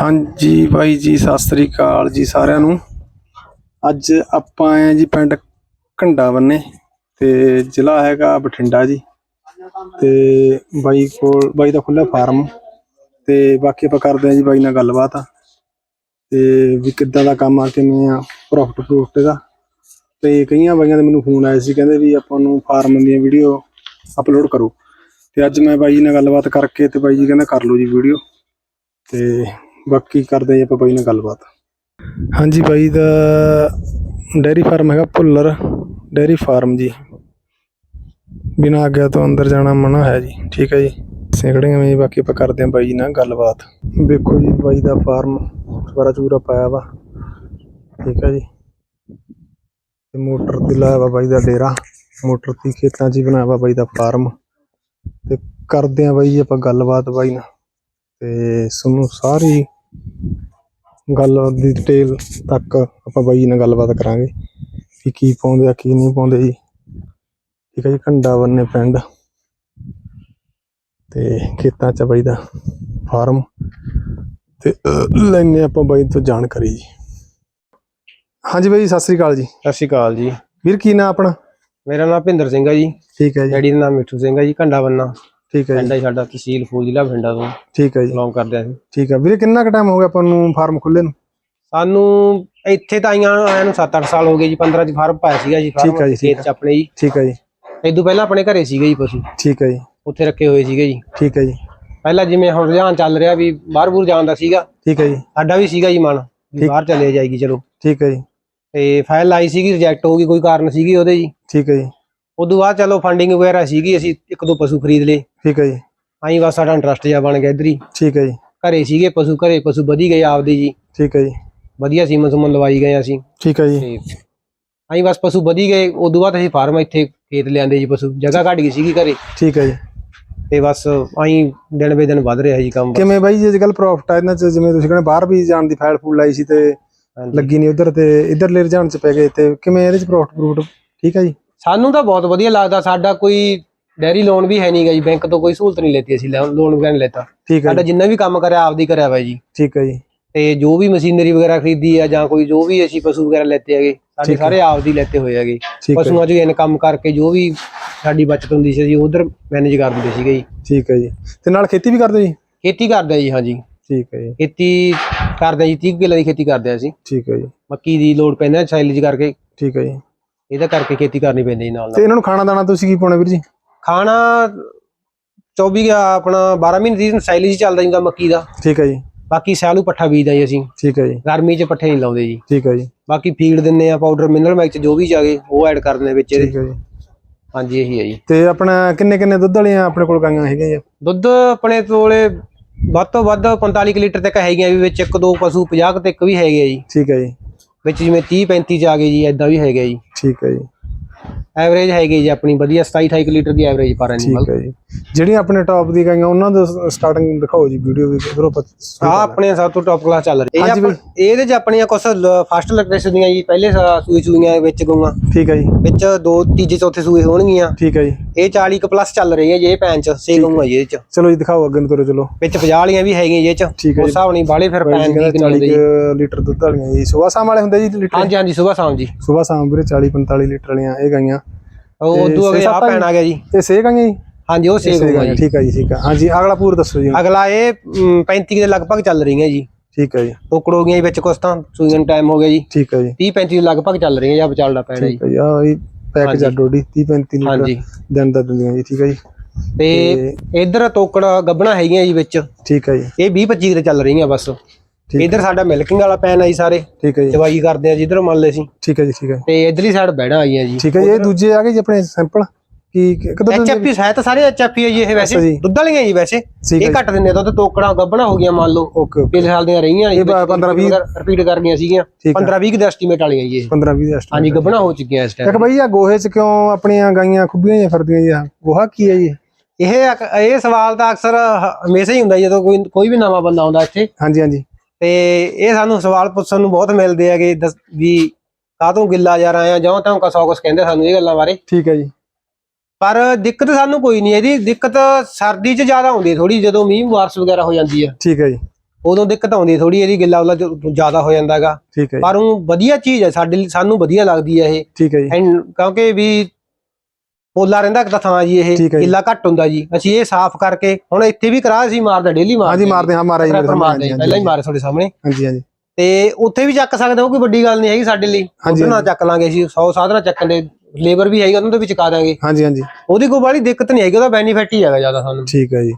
ਹਾਂਜੀ ਬਾਈ ਜੀ, ਸਤਿ ਸ੍ਰੀ ਅਕਾਲ ਜੀ ਸਾਰਿਆਂ ਨੂੰ। ਅੱਜ ਆਪਾਂ ਆਏ ਹਾਂ ਜੀ ਪਿੰਡ ਘੰਡਾ ਬੰਨੇ ਤੇ ਜ਼ਿਲ੍ਹਾ ਹੈਗਾ ਬਠਿੰਡਾ ਜੀ। ਤੇ ਬਾਈ ਕੋਲ, ਬਾਈ ਦਾ ਖੁੱਲਾ ਫਾਰਮ ਤੇ ਬਾਕੀ ਆਪਾਂ ਕਰਦੇ ਹਾਂ ਜੀ ਬਾਈ ਨਾਲ ਗੱਲਬਾਤ। ਤੇ ਵੀ ਕਿੱਦਾਂ ਦਾ ਕੰਮ ਆ, ਕਿਵੇਂ ਆ ਪ੍ਰੋਫਿਟ ਪ੍ਰੋਫਿਟ ਦਾ। ਤੇ ਕਈਆਂ ਬਾਈਆਂ ਦੇ ਮੈਨੂੰ ਫੋਨ ਆਏ ਸੀ, ਕਹਿੰਦੇ ਵੀ ਆਪਾਂ ਨੂੰ ਫਾਰਮ ਦੀਆਂ ਵੀਡੀਓ ਅਪਲੋਡ ਕਰੋ। ਤੇ ਅੱਜ ਮੈਂ ਬਾਈ ਨਾਲ ਗੱਲਬਾਤ ਕਰਕੇ ਤੇ ਬਾਈ ਜੀ ਕਹਿੰਦਾ ਕਰ ਲਓ ਜੀ ਵੀਡੀਓ ਤੇ ਬਾਕੀ ਕਰਦੇ ਜੀ ਆਪਾਂ ਬਾਈ ਨਾਲ ਗੱਲਬਾਤ। ਹਾਂਜੀ ਬਾਈ ਦਾ ਡੈਰੀ ਫਾਰਮ ਹੈਗਾ ਭੁੱਲਰ ਡੈਰੀ ਫਾਰਮ ਜੀ। ਬਿਨਾਂ ਆਗਿਆ ਤੋਂ ਅੰਦਰ ਜਾਣਾ ਮਨਾ ਹੈ ਜੀ, ਠੀਕ ਹੈ ਜੀ। ਸੇਕੜੀਆਂ ਵਿੱਚ ਬਾਕੀ ਆਪਾਂ ਕਰਦੇ ਹਾਂ ਬਾਈ ਜੀ ਨਾਲ ਗੱਲਬਾਤ। ਵੇਖੋ ਜੀ ਬਾਈ ਦਾ ਫਾਰਮ ਚਵਾਰਾ ਚੂਰਾ ਪਾਇਆ ਵਾ, ਠੀਕ ਹੈ ਜੀ। ਤੇ ਮੋਟਰ ਤੇ ਲਾਇਆ ਵਾ ਬਾਈ ਦਾ ਡੇਰਾ, ਮੋਟਰ ਤੇ ਖੇਤਾਂ 'ਚ ਹੀ ਬਣਾਇਆ ਵਾ ਬਾਈ ਦਾ ਫਾਰਮ। ਤੇ ਕਰਦੇ ਹਾਂ ਬਾਈ ਜੀ ਆਪਾਂ ਗੱਲਬਾਤ ਬਾਈ ਨਾਲ। ਤੇ ਤੁਹਾਨੂੰ ਸਾਰੀ ਗੱਲ ਦੀ ਡਿਟੇਲ ਤੱਕ ਆਪਾਂ ਬਾਈ ਨਾਲ ਗੱਲਬਾਤ ਕਰਾਂਗੇ ਕਿ ਕੀ ਪਾਉਂਦੇ ਆ ਕੀ ਨਹੀਂ ਪਾਉਂਦੇ ਜੀ। ਠੀਕ ਹੈ ਜੀ ਘੰਡਾ ਬੰਨੇ ਪਿੰਡ ਤੇ ਖੇਤਾਂ ਚ ਬਾਈ ਦਾ ਫਾਰਮ ਤੇ ਲੈਨੇ ਆਪਾਂ ਬਾਈ ਤੋਂ ਜਾਣਕਾਰੀ ਜੀ। ਹਾਂਜੀ ਬਾਈ ਸਤਿ ਸ੍ਰੀ ਅਕਾਲ ਜੀ। ਸਤਿ ਸ਼੍ਰੀ ਅਕਾਲ ਜੀ। ਵੀਰ ਕੀ ਨਾਂ ਆਪਣਾ? ਮੇਰਾ ਨਾਮ ਭਿੰਦਰ ਸਿੰਘ ਹੈ ਜੀ। ਠੀਕ ਹੈ ਜੀ। ਡੈਡੀ ਦਾ ਨਾਮ ਮਿੱਠੂ ਸਿੰਘ ਹੈ ਜੀ ਘੰਡਾ ਬੰਨਾ। ਠੀਕ ਹੈ ਪਿੰਡ ਜੀ ਹੈ ਸਾਡਾ ਤਹਿਸੀਲ ਫੂਲ ਜ਼ਿਲ੍ਹਾ ਬਠਿੰਡਾ ਤੋਂ ਠੀਕ ਹੈ ਜੀ। ਬਿਲੋਂਗ ਕਰਦੇ ਹਾਂ ਅਸੀਂ। ਠੀਕ ਹੈ। ਵੀਰੇ ਕਿੰਨਾ ਕੁ ਟਾਈਮ ਹੋ ਗਿਆ ਆਪਾਂ ਨੂੰ ਫਾਰਮ ਖੁੱਲੇ ਨੂੰ? ਸਾਨੂੰ ਇੱਥੇ ਤਾਂ ਆਈਆਂ ਆਇਆਂ ਨੂੰ 7-8 ਸਾਲ ਹੋ ਗਏ ਜੀ 15 ਚ ਫਾਰਮ ਪਾਇਆ ਸੀਗਾ ਜੀ ਠੀਕ ਹੈ ਜੀ, ਠੀਕ ਖੇਤ ਚ ਆਪਣੇ ਜੀ। ਠੀਕ ਹੈ ਜੀ। ਇਦੋਂ ਪਹਿਲਾਂ ਆਪਣੇ ਘਰੇ ਸੀਗੇ ਜੀ ਪਸ਼ੂ। ਠੀਕ ਹੈ ਜੀ। ਉੱਥੇ ਰੱਖੇ ਹੋਏ ਸੀਗੇ ਜੀ। ਠੀਕ ਹੈ ਜੀ। ਪਹਿਲਾਂ ਜਿਵੇਂ ਹੁਣ ਰੁਝਾਨ ਚੱਲ ਰਿਹਾ ਵੀ ਬਾਹਰ ਬੂਰ ਜਾਣ ਦਾ ਸੀਗਾ। ਠੀਕ ਹੈ ਜੀ। ਸਾਡਾ ਵੀ ਸੀਗਾ ਜੀ ਮਨ ਵੀ ਠੀਕ। ਬਾਹਰ ਚਲੇ ਜਾਏਗੀ ਚਲੋ। ਠੀਕ ਹੈ ਜੀ। ਤੇ ਫਾਈਲ ਆਈ ਸੀਗੀ ਰਿਜੈਕਟ ਹੋ ਗਈ ਕੋਈ ਕਾਰਨ ਸੀਗੀ ਉਹਦੇ ਜੀ। ਠੀਕ ਹੈ ਜੀ। ਉਦੋਂ ਬਾਅਦ ਚਲੋ ਫੰਡਿੰਗ ਵਗੈਰਾ ਸੀਗੀ ਅਸੀਂ ਇੱਕ ਦੋ ਪਸ਼ੂ ਖਰੀਦ ਲਏ। ਠੀਕ ਹੈ ਜੀ। ਆਈ ਬਸ ਸਾਡਾ ਇੰਟਰਸਟ ਜਿਹਾ ਬਣ ਗਿਆ ਇੱਧਰ ਹੀ। ਠੀਕ ਹੈ ਜੀ। ਘਰੇ ਸੀਗੇ ਪਸ਼ੂ ਘਰੇ ਪਸ਼ੂ ਵਧੀ ਗਏ ਆਪਦੇ ਜੀ। ਠੀਕ ਹੈ ਜੀ। ਵਧੀਆ ਸੀਮਨ ਸੁਮਨ ਲਵਾਈ ਗਏ ਅਸੀਂ। ਠੀਕ ਹੈ ਜੀ। ਅਸੀਂ ਬਸ ਪਸ਼ੂ ਵਧੀ ਗਏ ਉਦੋਂ ਬਾਅਦ ਅਸੀਂ ਫਾਰਮ ਇੱਥੇ ਖੇਤ ਲਿਆਂਦੇ ਜੀ ਪਸ਼ੂ। ਜਗ੍ਹਾ ਘਟ ਗਈ ਸੀਗੀ ਘਰੇ। ਠੀਕ ਹੈ ਜੀ। ਤੇ ਬਸ ਅਸੀਂ ਦਿਨ ਬੇ ਦਿਨ ਵੱਧ ਰਿਹਾ ਜੀ ਕੰਮ ਕਿਵੇਂ ਬਾਈ ਜੀ ਅੱਜ ਕੱਲ ਪ੍ਰੋਫਿਟ ਆ ਇਹਨਾਂ ਚ? ਜਿਵੇਂ ਤੁਸੀਂ ਕਹਿੰਦੇ ਬਾਹਰ ਵੀ ਜਾਣ ਦੀ ਫਾਈਲ ਫੂਲ ਲਾਈ ਸੀ ਤੇ। ਲੱਗੀ ਨਹੀਂ ਉਧਰ ਤੇ ਇਧਰਲੇ ਰੁਝਾਨ ਚ ਪੈ ਗਏ ਤੇ ਕਿਵੇਂ ਇਹਦੇ ਚ ਪ੍ਰੋਫਿਟ ਪ੍ਰੂਫਿਟ ਠੀਕ ਹੈ ਜੀ। ਸਾਨੂੰ ਤਾਂ ਬਹੁਤ ਵਧੀਆ ਲੱਗਦਾ ਸਾਡਾ ਕੋਈ ਡੈਰੀ ਲੋਨ ਵੀ ਹੈ ਨਹੀਂਗਾ ਜੀ ਬੈਂਕ ਤੋਂ ਕੋਈ ਸਹੂਲਤ ਨਹੀਂ ਲੈਤੀ ਅਸੀਂ ਲੋਨ ਵਗੈਰਾ ਨਹੀਂ ਲੈਤਾ। ਠੀਕ ਹੈ ਸਾਡਾ ਜੀ। ਜਿੰਨਾ ਵੀ ਕੰਮ ਕਰਿਆ ਆਪਦੀ ਕਰਿਆ ਵਾ ਜੀ। ਠੀਕ ਹੈ ਜੀ। ਤੇ ਜੋ ਵੀ ਮਸ਼ੀਨਰੀ ਵਗੈਰਾ ਖਰੀਦੀ ਆ ਜਾਂ ਕੋਈ ਜੋ ਵੀ ਅਸੀਂ ਪਸ਼ੂ ਵਗੈਰਾ ਲੈਤੇ ਹੈਗੇ ਸਾਡੇ ਹੈ। ਸਾਰੇ ਆਪਦੀ ਲੈਤੇ ਹੋਏ ਹੈਗੇ। ਹੈ। ਪਸ਼ੂਆਂ 'ਚ ਇਨਕਮ ਕਰਕੇ ਜੋ ਵੀ ਸਾਡੀ ਬਚਤ ਹੁੰਦੀ ਸੀ ਜੀ ਉਧਰ ਮੈਨੇਜ ਕਰ ਦਿੰਦੇ ਸੀਗੇ ਜੀ। ਠੀਕ ਹੈ ਜੀ। ਤੇ ਨਾਲ ਖੇਤੀ ਵੀ ਕਰਦੇ ਜੀ? ਖੇਤੀ ਕਰਦੇ ਜੀ ਹਾਂਜੀ। ਠੀਕ ਹੈ ਜੀ। ਖੇਤੀ ਕਰਦੇ ਜੀ 30 ਕਿੱਲੇ ਦੀ ਖੇਤੀ ਕਰਦੇ ਆ ਅਸੀਂ। ਠੀਕ ਹੈ ਜੀ। ਮੱਕੀ ਦੀ ਲੋੜ ਪੈਂਦਾ ਸਾਈਲੇਜ ਕਰਕੇ। ਠੀਕ ਹੈ ਜੀ। ਇਹਦਾ ਕਰਕੇ ਖੇਤੀ ਕਰਨੀ ਪੈਂਦੀ ਜੀ ਨਾਲ ਤੇ ਨਾਲ ਇਹਨਾਂ ਨੂੰ ਖਾਣਾ ਦਾਣਾ ਤੁਸੀਂ ਕੀ ਪਾਉਣਾ ਵੀਰ ਜੀ? ਖਾਣਾ 24 ਆ ਆਪਣਾ 12 ਮਹੀਨੇ ਦੀ ਸਾਈਲੇਜ ਚੱਲਦਾ ਜਿੰਦਾ ਮੱਕੀ ਦਾ। ਠੀਕ ਹੈ ਜੀ। ਬਾਕੀ ਸਿਆਲੂ ਪੱਠਾ ਬੀਜਦਾ ਜੀ ਅਸੀਂ। ਠੀਕ ਹੈ ਜੀ। ਗਰਮੀ 'ਚ ਪੱਠੇ ਨਹੀਂ ਲਾਉਂਦੇ ਜੀ। ਠੀਕ ਹੈ ਜੀ। ਬਾਕੀ ਫੀਡ ਦਿੰਨੇ ਆ ਪਾਊਡਰ ਮਿਨਰਲ ਮੈਕਸ ਜੋ ਵੀ ਜਾਗੇ ਉਹ ਐਡ ਕਰ ਦਿੰਦੇ ਵਿੱਚ ਇਹਦੇ। ਠੀਕ ਹੈ ਜੀ। ਹਾਂਜੀ ਇਹੀ ਹੈ ਜੀ। ਤੇ ਆਪਣਾ ਕਿੰਨੇ ਕਿੰਨੇ ਦੁੱਧ ਵਾਲੀਆਂ ਆਪਣੇ ਕੋਲ ਗਾਈਆਂ ਹੈਗੀਆਂ ਜੀ? ਦੁੱਧ ਆਪਣੇ ਕੋਲੇ ਵੱਧ ਤੋਂ ਵੱਧ 45 ਕੁ ਲੀਟਰ ਤੱਕ ਹੈਗੀਆਂ ਵੀ ਵਿੱਚ। ਇੱਕ ਦੋ ਪਸ਼ੂ 50 ਕੁ ਤੱਕ ਵੀ ਹੈਗੇ ਆ ਜੀ। ਠੀਕ ਹੈ ਜੀ। ਵਿੱਚ ਜਿਵੇਂ 30 35 ਚ ਆ ਗਏ ਜੀ ਐਦਾਂ ਵੀ ਹੈਗਾ ਜੀ। ਠੀਕ ਹੈ ਜੀ। ਐਵਰੇਜ ਹੈਗੀ ਜੀ ਆਪਣੀ ਵਧੀਆ 27 28 ਲੀਟਰ ਦੀ ਐਵਰੇਜ ਪਰ ਐਨੀਮਲ ਠੀਕ ਹੈ ਜੀ। ਜਿਹੜੀਆਂ ਆਪਣੇ ਟੌਪ ਦੀ ਗਾਈਆਂ ਉਹਨਾਂ ਦਾ ਸਟਾਰਟਿੰਗ ਦਿਖਾਓ ਜੀ ਵੀਡੀਓ ਵੀ ਉਧਰੋਂ ਆਪਾਂ ਆ ਆਪਣੇ ਸਭ ਤੋਂ ਟੌਪ ਕਲਾਸ ਚੱਲ ਰਹੀ ਇਹ ਆਪਾਂ- ਇਹਦੇ ਚ ਆਪਣੀਆਂ ਕੁਝ ਫਸਟ ਇਲੈਕਟ੍ਰਿਸ ਦੀਆਂ ਜੀ ਪਹਿਲੇ ਸੂਈ ਸੂਈਆਂ ਵਿੱਚ ਗਊਆਂ। ਠੀਕ ਹੈ ਜੀ। ਵਿੱਚ ਦੋ ਤੀਜੇ ਚੌਥੇ ਸੂਏ ਹੋਣਗੀਆਂ। ਠੀਕ ਹੈ ਜੀ। ਇਹ 40 ਕ ਪਲੱਸ ਚੱਲ ਰਹੀ ਹੈ ਜੀ ਇਹ ਪੈਨ ਚ ਸੇ ਗਊਆਂ ਜੀ ਇਹਦੇ ਚ। ਚਲੋ ਜੀ ਦਿਖਾਓ ਅੱਗੇ ਨੂੰ ਤੁਰੋ ਚਲੋ। ਵਿੱਚ 50 ਵਾਲੀਆਂ ਵੀ ਹੈਗੀਆਂ ਜੀ ਇਹ ਚ। ਹੈ ਉਸ। ਹਿਸਾਬ ਨਹੀਂ ਬਾਲੇ ਫਿਰ ਪੈਨ ਨਹੀਂ 40 ਹੁੰਦੇ ਜੀ ਕੁ ਲੀਟਰ ਦੁੱਧ ਵਾਲੀਆਂ ਜੀ। ਸਵੇਰ ਸ਼ਾਮ ਵਾਲੇ ਹੁੰਦੇ ਜੀ ਲੀਟਰ? ਹਾਂਜੀ ਹਾਂਜੀ ਸਵੇਰ ਸ਼ਾਮ ਜੀ। ਸਵੇਰ ਸ਼ਾਮ ਵੀਰੇ 40 45 ਲੀਟਰ ਵਾਲੀਆਂ ਇਹ ਗਾਈਆਂ। ਉਹ ਤੇ ਉਦੋਂ ਅਗੇ ਆ ਸੱਤ ਪੈਨ ਆ ਗਿਆ ਜੀ। ਇਹ ਸੇ ਗਾਈਆਂ ਜੀ? ਹਾਂਜੀ ਉਹ ਸੇ ਸੇ ਗਊਆਂ ਗਾਈਆਂ ਜੀ। ਠੀਕ ਹੈ ਜੀ ਠੀਕ ਹੈ ਹਾਂਜੀ ਅਗਲਾ ਪੂਰ ਦੱਸੋ ਜੀ ਅਗਲਾ ਇਹ ਮ, 35 ਦੇ ਲਗਭਗ ਚੱਲ ਰਹੀਆਂ ਜੀ। ਠੀਕ ਹੈ ਜੀ। ਟੋਕੜ ਹੋ ਗਈਆਂ ਜੀ ਵਿੱਚ ਕੁਛ ਤਾਂ ਸੂਈਆਂ ਟਾਈਮ ਹੋ ਗਿਆ ਜੀ। ਠੀਕ ਹੈ ਜੀ। 30 35 ਦੇ ਲਗਭਗ ਚੱਲ ਰਹੀਆਂ ਜਾਂ ਵਿਚਾਲਦਾ ਪੈਣਾ ਜੀ। ਠੀਕ ਹੈ ਜੀ ਆ ਇਹ ਪੈਕੇਜ ਆ ਹਾਂਜੀ। ਡੋਡੀ 30 35 ਹਾਂਜੀ। ਲੀਟਰ ਦਿਨ ਦਾ ਦਿੰਦੀਆਂ ਜੀ ਠੀਕ ਹੈ ਜੀ। ਤੇ ਇਧਰ ਤੋਕੜ ਗੱਬਣਾ ਹੈਗੀਆਂ ਜੀ ਵਿੱਚ। ਠੀਕ ਹੈ ਜੀ। ਇਹ 20 25 ਦੇ ਚੱਲ ਰਹੀਆਂ ਬਸ। ਠੀਕ ਇਧਰ ਸਾਡਾ ਮਿਲਕਿੰਗ ਵਾਲਾ ਪੈਨ ਆਈ ਸਾਰੇ। ਠੀਕ ਹੈ ਜੀ। ਦਵਾਈ ਕਰਦੇ ਆ ਜਿੱਧਰ ਮੰਨ ਲੈ ਸੀ। ਠੀਕ ਹੈ ਜੀ ਠੀਕ ਹੈ। ਤੇ ਇਧਰਲੀ ਸਾਈਡ ਬੈੜਾ ਆਈਆਂ ਜੀ। ਠੀਕ ਹੈ ਜੀ ਇਹ ਦੂਜੇ ਆ ਗਏ ਜੀ ਆਪਣੇ ਸੈਂਪਲ ਕੀ ਕਦੋਂ ਐਚਐਫਪੀ ਹੈ ਤਾਂ ਸਾਰੇ ਐਚਐਫਪੀ ਹੈ ਜੀ ਇਹ ਵੈਸੇ। ਜੀ। ਦੁੱਧ ਵਾਲੀਆਂ ਜੀ ਵੈਸੇ। ਇਹ ਘੱਟ ਦਿੰਦੇ ਦੁੱਧ ਤੋਕੜਾਂ ਗੱਬਣਾ ਹੋ ਗਈਆਂ ਮੰਨ ਲਓ। ਪਿਛਲੇ ਸਾਲ ਦੀਆਂ ਰਹੀਆਂ ਇਹ 15 20 ਰਿਪੀਟ ਕਰ ਗਈਆਂ ਸੀਗੀਆਂ। ਠੀਕ ਹੈ। 15 20 ਦੇ ਐਸਟੀਮੇਟ ਵਾਲੀਆਂ ਜੀ ਇਹ। 15 20 ਦਾ ਹਾਂਜੀ ਗੱਬਣਾ ਹੋ ਚੁੱਕੀਆਂ ਇਸ ਇੱਕ ਟਾਈਮ ਬਾਈ ਆ ਗੋਹੇ ਚ ਕਿਉਂ ਆਪਣੀਆਂ ਗਾਈਆਂ ਖੁੱਬੀਆਂ ਜਿਹੀਆਂ ਫਿਰਦੀਆਂ ਜੀ? ਗੋਹਾ ਕੀ ਹੈ ਜੀ? ਇਹ ਇਹ ਸਵਾਲ ਤਾਂ ਅਕਸਰ ਹਮੇਸ਼ਾ ਹੀ ਹੁੰਦਾ ਜੀ ਜਦੋਂ ਕੋਈ ਕੋਈ ਵੀ ਨਵਾਂ ਬੰਦਾ ਆਉਂਦਾ ਇੱਥੇ। ਹਾਂਜੀ ਹਾਂਜੀ। ਤੇ ਇਹ ਸਾਨੂੰ ਸਵਾਲ ਪੁੱਛਣ ਨੂੰ ਬਹੁਤ ਮਿਲਦੇ ਹੈਗੇ ਵੀ ਕਾਹਤੋਂ ਗਿੱਲਾ ਜਾ ਆਇਆ ਜਾਂ ਤਾਂ ਕਾ ਸੌ ਕੁਛ ਕਹਿੰਦੇ ਸਾਨੂੰ ਇਹ ਗੱਲਾਂ ਬਾਰੇ। ਠੀਕ ਹੈ ਜੀ। ਪਰ ਦਿੱਕਤ ਸਾਨੂੰ ਕੋਈ ਨਹੀਂ ਇਹਦੀ ਦਿੱਕਤ ਸਰਦੀ 'ਚ ਜ਼ਿਆਦਾ ਆਉਂਦੀ ਥੋੜੀ ਜਦੋਂ ਮੀਂਹ ਬਾਰਿਸ਼ ਵਗੈਰਾ ਹੋ ਜਾਂਦੀ ਹੈ ਠੀਕ ਹੈ ਜੀ। ਉਦੋਂ ਦਿੱਕਤ ਆਉਂਦੀ ਥੋੜੀ ਇਹਦੀ ਗਿੱਲਾ ਉਹਲਾ ਜ਼ਿਆਦਾ ਹੋ ਜਾਂਦਾ ਹੈਗਾ ਠੀਕ ਹੈ ਜੀ। ਪਰ ਉਹ ਵਧੀਆ ਚੀਜ਼ ਹੈ ਸਾਡੇ ਲਈ ਸਾਨੂੰ ਵਧੀਆ ਲੱਗਦੀ ਹੈ ਇਹ। ਠੀਕ ਹੈ ਜੀ। ਐਂਡ ਕਿਉਂਕਿ ਵੀ ਪੋਲਾ ਰਹਿੰਦਾ ਇੱਕ ਤਾਂ ਥਾਂ ਜੀ ਇਹ ਠੀਕ ਹੈ ਜੀ। ਗਿੱਲਾ ਘੱਟ ਹੁੰਦਾ ਜੀ। ਅਸੀਂ ਇਹ ਸਾਫ਼ ਕਰਕੇ ਹੁਣ ਇੱਥੇ ਵੀ ਕਰਾ ਅਸੀਂ ਮਾਰਦਾ ਡੇਲੀ ਮਾਰਦੇ ਹਾਂਜੀ ਮਾਰਦੇ ਹਾਂ ਮਾਰਾ ਜੀ ਮੇਰੇ ਸਾਹਮਣੇ, ਮਾਰਦੇ ਪਹਿਲਾਂ ਹੀ ਮਾਰੇ ਤੁਹਾਡੇ ਸਾਹਮਣੇ। ਹਾਂਜੀ ਹਾਂਜੀ। ਤੇ ਉੱਥੇ ਵੀ ਚੱਕ ਸਕਦੇ ਹੋ ਕੋਈ ਵੱਡੀ ਗੱਲ ਨਹੀਂ ਹੈਗੀ ਸਾਡੇ ਲਈ। ਹਾਂਜੀ, ਨਾਲ ਚੱਕ ਲਾਂਗੇ ਅਸੀਂ 100 ਸਾਧਨਾ ਚੱਕਣ ਦੇ ਲੇਬਰ ਵੀ ਹੈਗੀ ਉਹਨਾਂ ਦੇ ਵਿੱਚ ਚੁਕਾ ਦਾਂਗੇ। ਹਾਂਜੀ ਹਾਂਜੀ। ਉਹਦੀ ਕੋਈ ਬਾਹਲੀ ਦਿੱਕਤ ਨਹੀਂ ਹੈਗੀ ਉਹਦਾ ਬੈਨੀਫਿਟ ਹੀ ਹੈਗਾ ਜ਼ਿਆਦਾ ਸਾਨੂੰ। ਠੀਕ ਹੈ ਜੀ।